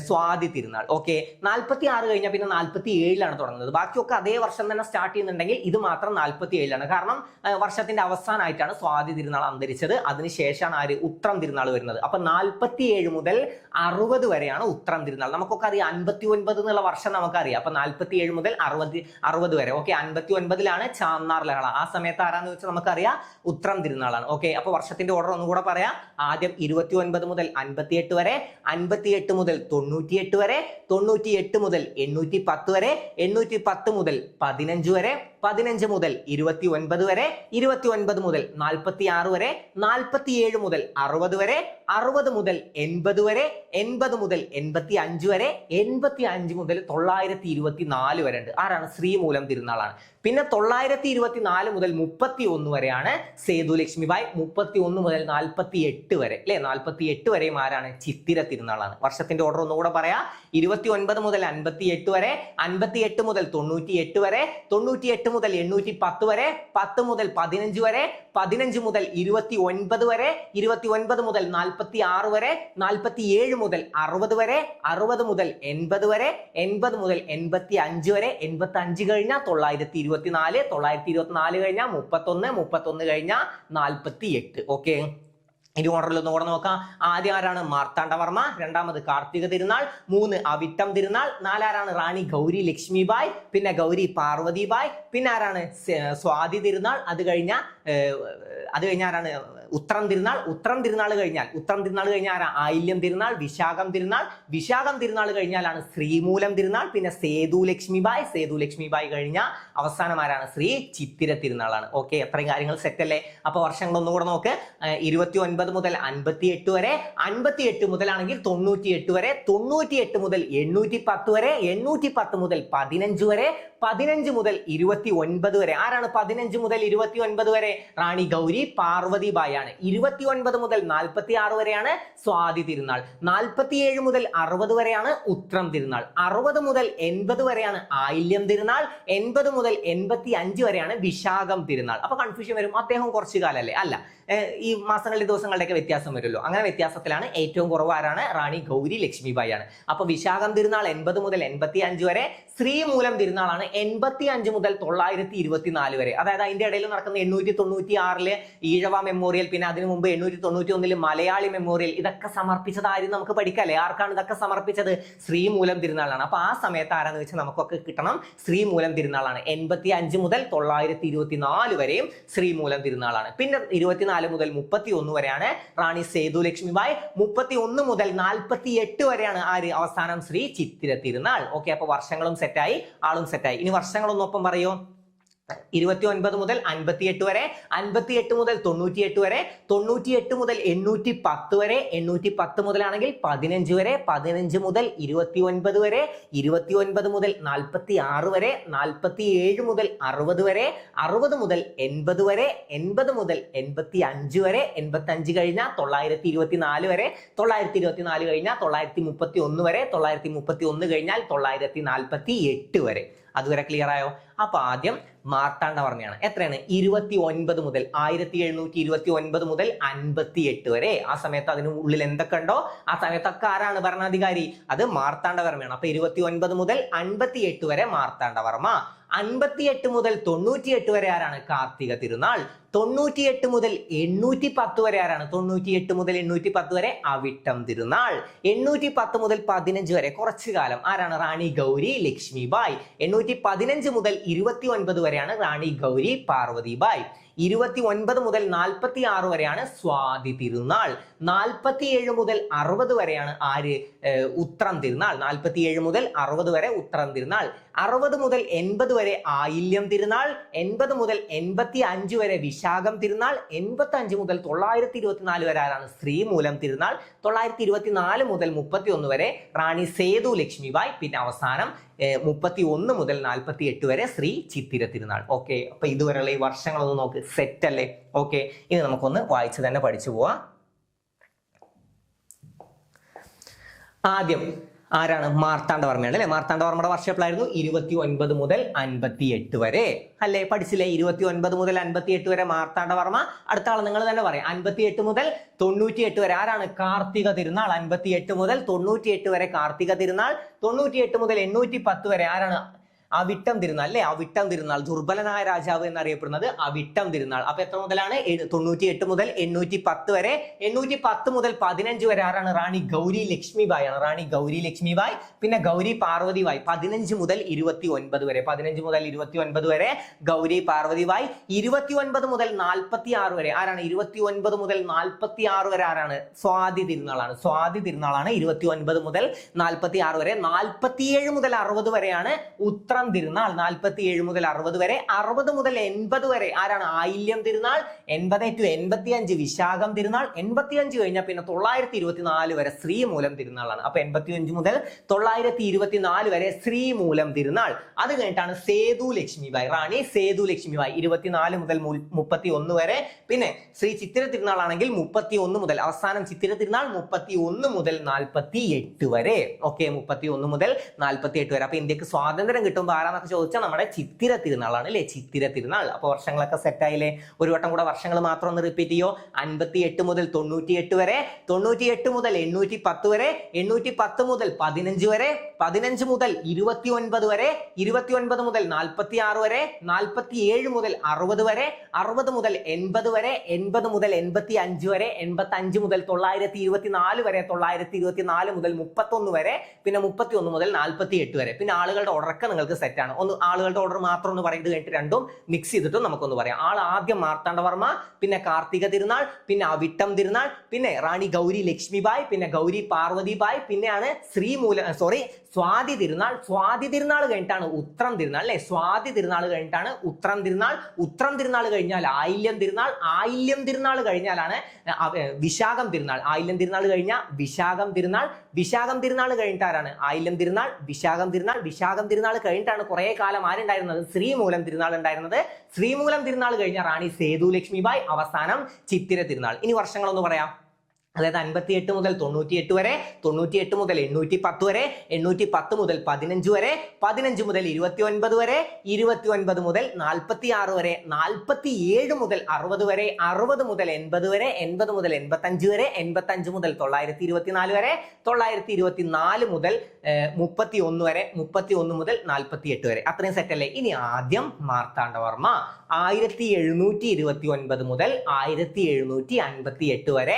സ്വാതി തിരുനാൾ. ഓക്കെ നാൽപ്പത്തി ആറ് കഴിഞ്ഞാൽ പിന്നെ നാൽപ്പത്തി ഏഴിലാണ് തുടങ്ങുന്നത്. ബാക്കിയൊക്കെ അതേ വർഷം തന്നെ സ്റ്റാർട്ട് ചെയ്യുന്നുണ്ടെങ്കിൽ ഇത് മാത്രം നാൽപ്പത്തി ഏഴിലാണ് കാരണം വർഷത്തിന്റെ അവസാനമായിട്ടാണ് സ്വാതി തിരുനാൾ അന്തരിച്ചത്. അതിനുശേഷമാണ് ആര്? ഉത്രം തിരുനാൾ വരുന്നത്. അപ്പൊ നാൽപ്പത്തി ഏഴ് മുതൽ അറുപത് വരെയാണ് ഉത്രം തിരുനാൾ. നമുക്കൊക്കെ അറിയാം അൻപത്തി ഒൻപത് എന്നുള്ള വർഷം നമുക്കറിയാം. അപ്പൊ നാൽപ്പത്തി ഏഴ് മുതൽ അറുപത് അറുപത് വരെ. ഓക്കെ അൻപത്തി ഒൻപതിലാണ് ചാന്നാർ ലഹള. ആ സമയത്ത് ആരാന്ന് വെച്ചാൽ നമുക്കറിയാം? ഉത്രം തിരുനാളാണ്. ഓക്കെ അപ്പൊ വർഷത്തിന്റെ ഓർഡർ ഒന്നുകൂടെ പറയാം. ആദ്യം ഇരുപത്തി ഒൻപത് മുതൽ അൻപത്തി എട്ട് വരെ. അൻപത്തി എട്ട് മുതൽ തൊണ്ണൂറ്റിയെട്ട് വരെ തൊണ്ണൂറ്റിയെട്ട് മുതൽ എണ്ണൂറ്റി പത്ത് വരെ എണ്ണൂറ്റി പത്ത് മുതൽ പതിനഞ്ച് വരെ പതിനഞ്ച് മുതൽ ഇരുപത്തി ഒൻപത് വരെ ഇരുപത്തി ഒൻപത് മുതൽ നാൽപ്പത്തി ആറ് വരെ നാൽപ്പത്തിയേഴ് മുതൽ അറുപത് വരെ അറുപത് മുതൽ എൺപത് വരെ എൺപത് മുതൽ എൺപത്തി അഞ്ച് വരെ എൺപത്തി അഞ്ച് മുതൽ തൊള്ളായിരത്തി ഇരുപത്തി നാല് വരെ ഉണ്ട്. ആരാണ്? ശ്രീമൂലം തിരുനാളാണ്. പിന്നെ തൊള്ളായിരത്തി ഇരുപത്തി നാല് മുതൽ മുപ്പത്തി ഒന്ന് വരെയാണ് സേതു ലക്ഷ്മിബായ് മുപ്പത്തി ഒന്ന് മുതൽ നാൽപ്പത്തി എട്ട് വരെ. അല്ലെ? നാൽപ്പത്തി എട്ട് വരെയും ആരാണ്? ചിത്തിര തിരുനാളാണ്. വർഷത്തിന്റെ ഓർഡർ ഒന്നുകൂടെ പറയാം. ഇരുപത്തി ഒൻപത് മുതൽ അൻപത്തി എട്ട് വരെ അൻപത്തി എട്ട് മുതൽ തൊണ്ണൂറ്റി എട്ട് വരെ തൊണ്ണൂറ്റി എട്ട് മുതൽ എണ്ണൂറ്റി പത്ത് വരെ പത്ത് മുതൽ പതിനഞ്ച് വരെ പതിനഞ്ച് മുതൽ ഇരുപത്തി ഒൻപത് വരെ ഇരുപത്തി ഒൻപത് മുതൽ നാൽപ്പത്തി ആറ് വരെ നാൽപ്പത്തി ഏഴ് മുതൽ അറുപത് വരെ അറുപത് മുതൽ എൺപത് വരെ എൺപത് മുതൽ എൺപത്തി അഞ്ച് വരെ എൺപത്തി അഞ്ച് കഴിഞ്ഞാൽ തൊള്ളായിരത്തി ഇരുപത്തിനാല് തൊള്ളായിരത്തി ഇരുപത്തിനാല് കഴിഞ്ഞാൽ മുപ്പത്തൊന്ന് മുപ്പത്തൊന്ന് കഴിഞ്ഞാൽ നാൽപ്പത്തി എട്ട് ഓക്കെ? ഇനി ഓർഡറിൽ ഒന്ന് കൂടെ നോക്കാം. ആദ്യം ആരാണ്? മാർത്താണ്ഡവർമ്മ രണ്ടാമത് കാർത്തിക തിരുനാൾ. മൂന്ന് അവിട്ടം തിരുനാൾ. നാലാരാണ്? റാണി ഗൗരി ലക്ഷ്മിബായ്. പിന്നെ ഗൗരി പാർവതിബായ്. പിന്നെ ആരാണ്? സ്വാതി തിരുനാൾ. അത് കഴിഞ്ഞ അത് കഴിഞ്ഞ ആരാണ്? ഉത്രം തിരുനാൾ ഉത്രം തിരുനാൾ കഴിഞ്ഞാൽ. ഉത്രം തിരുനാൾ കഴിഞ്ഞാൽ ആയില്യം തിരുനാൾ വിശാഖം തിരുനാൾ വിശാഖം തിരുനാൾ കഴിഞ്ഞാലാണ് ശ്രീമൂലം തിരുനാൾ പിന്നെ സേതു ലക്ഷ്മിബായ്. സേതു ലക്ഷ്മിബായ് കഴിഞ്ഞ അവസാനം ആരാണ്? ശ്രീ ചിത്തിര തിരുനാളാണ് ഓക്കെ എത്രയും കാര്യങ്ങൾ സെറ്റ് അല്ലേ? അപ്പൊ വർഷങ്ങൾ ഒന്നും കൂടെ നോക്ക്. ഇരുപത്തി ഒൻപത് മുതൽ അൻപത്തി എട്ട് വരെ അൻപത്തി എട്ട് മുതലാണെങ്കിൽ തൊണ്ണൂറ്റി എട്ട് വരെ തൊണ്ണൂറ്റി എട്ട് മുതൽ എണ്ണൂറ്റി പത്ത് വരെ എണ്ണൂറ്റി പത്ത് മുതൽ പതിനഞ്ച് വരെ പതിനഞ്ച് മുതൽ ഇരുപത്തി ഒൻപത് വരെ. ആരാണ് പതിനഞ്ച് മുതൽ ഇരുപത്തി ഒൻപത് വരെ? റാണി ഗൗരി പാർവതി ആണ് ഇരുപത്തി ഒൻപത് മുതൽ നാൽപ്പത്തി ആറ് വരെയാണ് സ്വാതി തിരുനാൾ. നാൽപ്പത്തിയേഴ് മുതൽ അറുപത് വരെയാണ് ഉത്രം തിരുനാൾ. അറുപത് മുതൽ എൺപത് വരെയാണ് ആയില്യം തിരുനാൾ. എൺപത് മുതൽ എൺപത്തി അഞ്ച് വരെയാണ് വിശാഖം തിരുനാൾ. അപ്പൊ കൺഫ്യൂഷൻ വരും. അദ്ദേഹം കുറച്ചു കാലല്ലേ? അല്ല. ഈ മാസങ്ങളിലെ ദിവസങ്ങളുടെയൊക്കെ വ്യത്യാസം വരുമല്ലോ. അങ്ങനെ വ്യത്യാസത്തിലാണ് ഏറ്റവും കുറവ് ആരാണ്? റാണി ഗൗരി ലക്ഷ്മിബായി ആണ് അപ്പൊ വിശാഖം തിരുനാൾ എൺപത് മുതൽ എൺപത്തി അഞ്ച് വരെ ശ്രീമൂലം തിരുനാളാണ് എൺപത്തി അഞ്ച് മുതൽ തൊള്ളായിരത്തി ഇരുപത്തിനാല് വരെ. അതായത് അതിന്റെ ഇടയിൽ നടക്കുന്ന എണ്ണൂറ്റി തൊണ്ണൂറ്റി ആറിൽ ഈഴവ മെമ്മോറിയൽ പിന്നെ അതിനു മുമ്പ് എണ്ണൂറ്റി തൊണ്ണൂറ്റി ഒന്നിൽ മലയാളി മെമ്മോറിയൽ ഇതൊക്കെ സമർപ്പിച്ചത് നമുക്ക് പഠിക്കല്ലേ? ആർക്കാണ് ഇതൊക്കെ സമർപ്പിച്ചത്? ശ്രീമൂലം തിരുനാളാണ്. അപ്പൊ ആ സമയത്ത് ആരാന്ന് വെച്ചാൽ നമുക്കൊക്കെ കിട്ടണം ശ്രീമൂലം തിരുനാളാണ്. എൺപത്തി അഞ്ച് മുതൽ തൊള്ളായിരത്തി ഇരുപത്തി നാല് വരെയും ശ്രീമൂലം തിരുനാളാണ്. പിന്നെ ഇരുപത്തിനാല് മുതൽ മുപ്പത്തി ഒന്ന് വരെയാണ് റാണി സേതു ലക്ഷ്മിബായ് മുപ്പത്തി ഒന്ന് മുതൽ നാൽപ്പത്തി എട്ട് വരെയാണ് ആര് അവസാനം ശ്രീ ചിത്തിര തിരുനാൾ. ഓക്കെ അപ്പൊ വർഷങ്ങളും സെറ്റായി ആളും സെറ്റായി ഇനി വർഷങ്ങളൊന്നും ഒപ്പം പറയോ? ഇരുപത്തി ഒൻപത് മുതൽ അൻപത്തിയെട്ട് വരെ അൻപത്തിയെട്ട് മുതൽ തൊണ്ണൂറ്റിയെട്ട് വരെ തൊണ്ണൂറ്റിയെട്ട് മുതൽ എണ്ണൂറ്റി പത്ത് വരെ എണ്ണൂറ്റി പത്ത് മുതലാണെങ്കിൽ പതിനഞ്ച് വരെ പതിനഞ്ച് മുതൽ ഇരുപത്തി ഒൻപത് വരെ ഇരുപത്തി ഒൻപത് മുതൽ നാൽപ്പത്തി ആറ് വരെ നാൽപ്പത്തി ഏഴ് മുതൽ അറുപത് വരെ അറുപത് മുതൽ എൺപത് വരെ എൺപത് മുതൽ എൺപത്തി അഞ്ച് വരെ എൺപത്തി അഞ്ച് കഴിഞ്ഞാൽ തൊള്ളായിരത്തി ഇരുപത്തി നാല് വരെ തൊള്ളായിരത്തി ഇരുപത്തി നാല് കഴിഞ്ഞാൽ തൊള്ളായിരത്തി മുപ്പത്തി ഒന്ന് വരെ തൊള്ളായിരത്തി മുപ്പത്തി ഒന്ന് കഴിഞ്ഞാൽ തൊള്ളായിരത്തി നാൽപ്പത്തി എട്ട് വരെ. അതുവരെ ക്ലിയർ ആയോ? അപ്പൊ ആദ്യം മാർത്താണ്ഡവർമ്മയാണ് എത്രയാണ്? ഇരുപത്തി ഒൻപത് മുതൽ ആയിരത്തി എഴുന്നൂറ്റി ഇരുപത്തി ഒൻപത് മുതൽ അൻപത്തി എട്ട് വരെ. ആ സമയത്ത് അതിന് ഉള്ളിൽ എന്തൊക്കെ ഉണ്ടോ? ആ സമയത്തൊക്കെ ആരാണ് ഭരണാധികാരി? അത് മാർത്താണ്ഡവർമ്മയാണ് അപ്പൊ ഇരുപത്തി ഒൻപത് മുതൽ അൻപത്തി എട്ട് വരെ മാർത്താണ്ഡവർമ്മ അൻപത്തിയെട്ട് മുതൽ തൊണ്ണൂറ്റിയെട്ട് വരെ ആരാണ്? കാർത്തിക തിരുനാൾ. തൊണ്ണൂറ്റിയെട്ട് മുതൽ എണ്ണൂറ്റി പത്ത് വരെ ആരാണ്? തൊണ്ണൂറ്റിയെട്ട് മുതൽ എണ്ണൂറ്റി പത്ത് വരെ അവിട്ടം തിരുനാൾ. എണ്ണൂറ്റി പത്ത് മുതൽ പതിനഞ്ച് വരെ കുറച്ചു കാലം. ആരാണ്? റാണി ഗൗരി ലക്ഷ്മിബായ്. എണ്ണൂറ്റി പതിനഞ്ച് മുതൽ ഇരുപത്തി ഒൻപത് വരെയാണ് റാണി ഗൗരി പാർവതിബായ്. ഇരുപത്തി ഒൻപത് മുതൽ നാൽപ്പത്തി ആറ് വരെയാണ് സ്വാതി തിരുനാൾ. നാൽപ്പത്തി ഏഴ് മുതൽ അറുപത് വരെയാണ് ആര്? ഉത്രം തിരുനാൾ. നാൽപ്പത്തി ഏഴ് മുതൽ അറുപത് വരെ ഉത്രം തിരുനാൾ. അറുപത് മുതൽ എൺപത് വരെ ആയില്യം തിരുനാൾ. എൺപത് മുതൽ എൺപത്തി അഞ്ച് വരെ വിശാഖം തിരുനാൾ എൺപത്തി അഞ്ച് മുതൽ തൊള്ളായിരത്തി ഇരുപത്തിനാല് വരെ ആരാണ്? മൂലം തിരുനാൾ തൊള്ളായിരത്തി ഇരുപത്തിനാല് മുതൽ മുപ്പത്തി ഒന്ന് വരെ റാണി സേതു ലക്ഷ്മിബായ്. പിന്നെ അവസാനം മുപ്പത്തി ഒന്ന് മുതൽ നാൽപ്പത്തി എട്ട് വരെ ശ്രീ ചിത്തിര തിരുനാൾ. ഓക്കെ അപ്പൊ ഇതുവരെയുള്ള ഈ വർഷങ്ങളൊന്ന് നോക്ക്. സെറ്റ് അല്ലേ? ഓക്കെ ഇനി നമുക്കൊന്ന് വായിച്ചു തന്നെ പഠിച്ചു പോവാം. ആദ്യം ആരാണ്? മാർത്താണ്ഡവർമ്മയാണ് അല്ലെ? മാർത്താണ്ഡവർമ്മയുടെ വർഷം എപ്പോഴായിരുന്നു ഇരുപത്തി ഒൻപത് മുതൽ അൻപത്തി എട്ട് വരെ. അല്ലേ? പഠിച്ചില്ലേ? ഇരുപത്തി ഒൻപത് മുതൽ അൻപത്തി എട്ട് വരെ മാർത്താണ്ഡവർമ്മ അടുത്ത ആൾ നിങ്ങൾ തന്നെ പറയാം. അൻപത്തി എട്ട് മുതൽ തൊണ്ണൂറ്റി എട്ട് വരെ. ആരാണ്? കാർത്തിക തിരുനാൾ. അൻപത്തി എട്ട് മുതൽ തൊണ്ണൂറ്റി എട്ട് വരെ കാർത്തിക തിരുനാൾ. തൊണ്ണൂറ്റി എട്ട് മുതൽ എണ്ണൂറ്റി പത്ത് വരെ. ആരാണ്? അവിട്ടം തിരുനാൾ അല്ലെ? അവിട്ടം തിരുനാൾ ദുർബലനായ രാജാവ് എന്നറിയപ്പെടുന്നത് അവിട്ടം തിരുനാൾ. അപ്പൊ എത്ര മുതലാണ്? തൊണ്ണൂറ്റി എട്ട് മുതൽ എണ്ണൂറ്റി പത്ത് വരെ. എണ്ണൂറ്റി പത്ത് മുതൽ പതിനഞ്ച് വരെ ആരാണ്? റാണി ഗൗരി ലക്ഷ്മിബായി ആണ്. റാണി ഗൗരി ലക്ഷ്മിബായി പിന്നെ ഗൗരി പാർവതി ബായ് പതിനഞ്ച് മുതൽ ഇരുപത്തി ഒൻപത് വരെ. പതിനഞ്ച് മുതൽ ഇരുപത്തി ഒൻപത് വരെ ഗൗരി പാർവതിബായി. ഇരുപത്തി ഒൻപത് മുതൽ നാൽപ്പത്തി ആറ് വരെ ആരാണ്? ഇരുപത്തി ഒൻപത് മുതൽ നാൽപ്പത്തി ആറ് വരെ ആരാണ്? സ്വാതി തിരുനാളാണ്. സ്വാതി തിരുനാളാണ് ഇരുപത്തി ഒൻപത് മുതൽ നാൽപ്പത്തി ആറ് വരെ. നാൽപ്പത്തിയേഴ് മുതൽ അറുപത് വരെയാണ് ഉത്രം തിരുനാൾ നാൽപ്പത്തി ഏഴ് മുതൽ അറുപത് വരെ അറുപത് മുതൽ എൺപത് വരെ. ആരാണ്? ആയില്യം തിരുനാൾ എൺപത് ടു എൺപത്തി അഞ്ച് വിശാഖം തിരുനാൾ എൺപത്തി അഞ്ച് കഴിഞ്ഞാൽ പിന്നെ തൊള്ളായിരത്തി ഇരുപത്തിനാല് വരെ ശ്രീമൂലം തിരുനാളാണ്. അപ്പൊ എൺപത്തി അഞ്ച് മുതൽ തൊള്ളായിരത്തി ഇരുപത്തിനാല് വരെ ശ്രീമൂലം തിരുനാൾ. അത് കഴിഞ്ഞിട്ടാണ് സേതു ലക്ഷ്മിബായി റാണി സേതു ലക്ഷ്മിബായി ഇരുപത്തിനാല് മുതൽ മുപ്പത്തി ഒന്ന് വരെ. പിന്നെ ശ്രീ ചിത്തിര തിരുനാളാണെങ്കിൽ മുപ്പത്തി ഒന്ന് മുതൽ അവസാനം ചിത്തിര തിരുനാൾ മുപ്പത്തി ഒന്ന് മുതൽ നാൽപ്പത്തി എട്ട് വരെ. ഓക്കെ മുപ്പത്തി ഒന്ന് മുതൽ നാൽപ്പത്തി എട്ട് വരെ. അപ്പൊ ഇന്ത്യയ്ക്ക് സ്വാതന്ത്ര്യം കിട്ടുമ്പോൾ ആരാന്നൊക്കെ ചോദിച്ചാൽ നമ്മുടെ ചിത്തിര തിരുനാളാണ് അല്ലേ? ചിത്തിര തിരുനാൾ. അപ്പൊ വർഷങ്ങളൊക്കെ സെറ്റായില്ലേ ഒരു വട്ടം കൂടെ വർഷങ്ങൾ മാത്രം ഒന്ന് റിപ്പീറ്റ് ചെയ്യോ? അൻപത്തി എട്ട് മുതൽ തൊണ്ണൂറ്റി എട്ട് വരെ തൊണ്ണൂറ്റി എട്ട് മുതൽ എണ്ണൂറ്റി പത്ത് വരെ എണ്ണൂറ്റി പത്ത് മുതൽ പതിനഞ്ച് വരെ പതിനഞ്ച് മുതൽ ഇരുപത്തി ഒൻപത് വരെ ഇരുപത്തി ഒൻപത് മുതൽ നാൽപ്പത്തി ആറ് വരെ നാൽപ്പത്തി ഏഴ് മുതൽ അറുപത് വരെ അറുപത് മുതൽ എൺപത് വരെ എൺപത് മുതൽ എൺപത്തി അഞ്ച് വരെ എൺപത്തി അഞ്ച് മുതൽ തൊള്ളായിരത്തി ഇരുപത്തി നാല് വരെ തൊള്ളായിരത്തി ഇരുപത്തി നാല് മുതൽ മുപ്പത്തൊന്ന് വരെ പിന്നെ മുപ്പത്തി ഒന്ന് മുതൽ നാൽപ്പത്തി എട്ട് വരെ. പിന്നെ ആളുകളുടെ ഉറക്കം നിങ്ങൾക്ക് സെറ്റ് ആണ്. ഒന്ന് ആളുകളുടെ ഓർഡർ മാത്രം ഒന്ന് പറയുന്നത് കഴിഞ്ഞിട്ട് രണ്ടും മിക്സ് ചെയ്തിട്ടും നമുക്കൊന്ന് പറയാം. ആൾ ആദ്യം മാർത്താണ്ഡവർമ്മ പിന്നെ കാർത്തിക തിരുനാൾ പിന്നെ അവിട്ടം തിരുനാൾ പിന്നെ റാണി ഗൗരി ലക്ഷ്മിബായ് പിന്നെ ഗൗരി പാർവതിബായ് പിന്നെയാണ് ശ്രീമൂല സോറി സ്വാതി തിരുനാൾ സ്വാതി തിരുനാൾ കഴിഞ്ഞിട്ടാണ് ഉത്രം തിരുനാൾ അല്ലെ? സ്വാതി തിരുനാൾ കഴിഞ്ഞിട്ടാണ് ഉത്രം തിരുനാൾ. ഉത്രം തിരുനാൾ കഴിഞ്ഞാൽ ആയില്യം തിരുനാൾ. ആയില്യം തിരുനാൾ കഴിഞ്ഞാലാണ് വിശാഖം തിരുനാൾ. ആയില്യം തിരുനാൾ കഴിഞ്ഞാൽ വിശാഖം തിരുനാൾ. വിശാഖം തിരുനാൾ കഴിഞ്ഞിട്ടാരാണ് ആയില്യം തിരുനാൾ വിശാഖം തിരുനാൾ. വിശാഖം തിരുനാൾ കഴിഞ്ഞിട്ടാണ് കുറെ കാലം ആരുണ്ടായിരുന്നത് ശ്രീമൂലം തിരുനാൾ ഉണ്ടായിരുന്നത്. ശ്രീമൂലം തിരുനാൾ കഴിഞ്ഞ റാണി സേതു ലക്ഷ്മിബായ് അവസാനം ചിത്തിര തിരുനാൾ. ഇനി വർഷങ്ങളൊന്ന് പറയാം. അതായത് അൻപത്തി എട്ട് മുതൽ തൊണ്ണൂറ്റി എട്ട് വരെ തൊണ്ണൂറ്റി എട്ട് മുതൽ എണ്ണൂറ്റി പത്ത് വരെ എണ്ണൂറ്റി പത്ത് മുതൽ പതിനഞ്ച് വരെ പതിനഞ്ച് മുതൽ ഇരുപത്തി ഒൻപത് വരെ ഇരുപത്തി ഒൻപത് മുതൽ നാൽപ്പത്തി ആറ് വരെ നാൽപ്പത്തി ഏഴ് മുതൽ അറുപത് വരെ അറുപത് മുതൽ എൺപത് വരെ എൺപത് മുതൽ എൺപത്തഞ്ച് വരെ എൺപത്തഞ്ച് മുതൽ തൊള്ളായിരത്തി ഇരുപത്തിനാല് വരെ തൊള്ളായിരത്തി ഇരുപത്തി നാല് മുതൽ മുപ്പത്തി ഒന്ന് വരെ മുപ്പത്തി ഒന്ന് മുതൽ നാൽപ്പത്തി എട്ട് വരെ. അത്രയും സെറ്റ് അല്ലേ? ഇനി ആദ്യം മാർത്താണ്ഡവർമ്മ. ആയിരത്തി എഴുന്നൂറ്റി ഇരുപത്തി ഒൻപത് മുതൽ ആയിരത്തി എഴുന്നൂറ്റി അൻപത്തി എട്ട് വരെ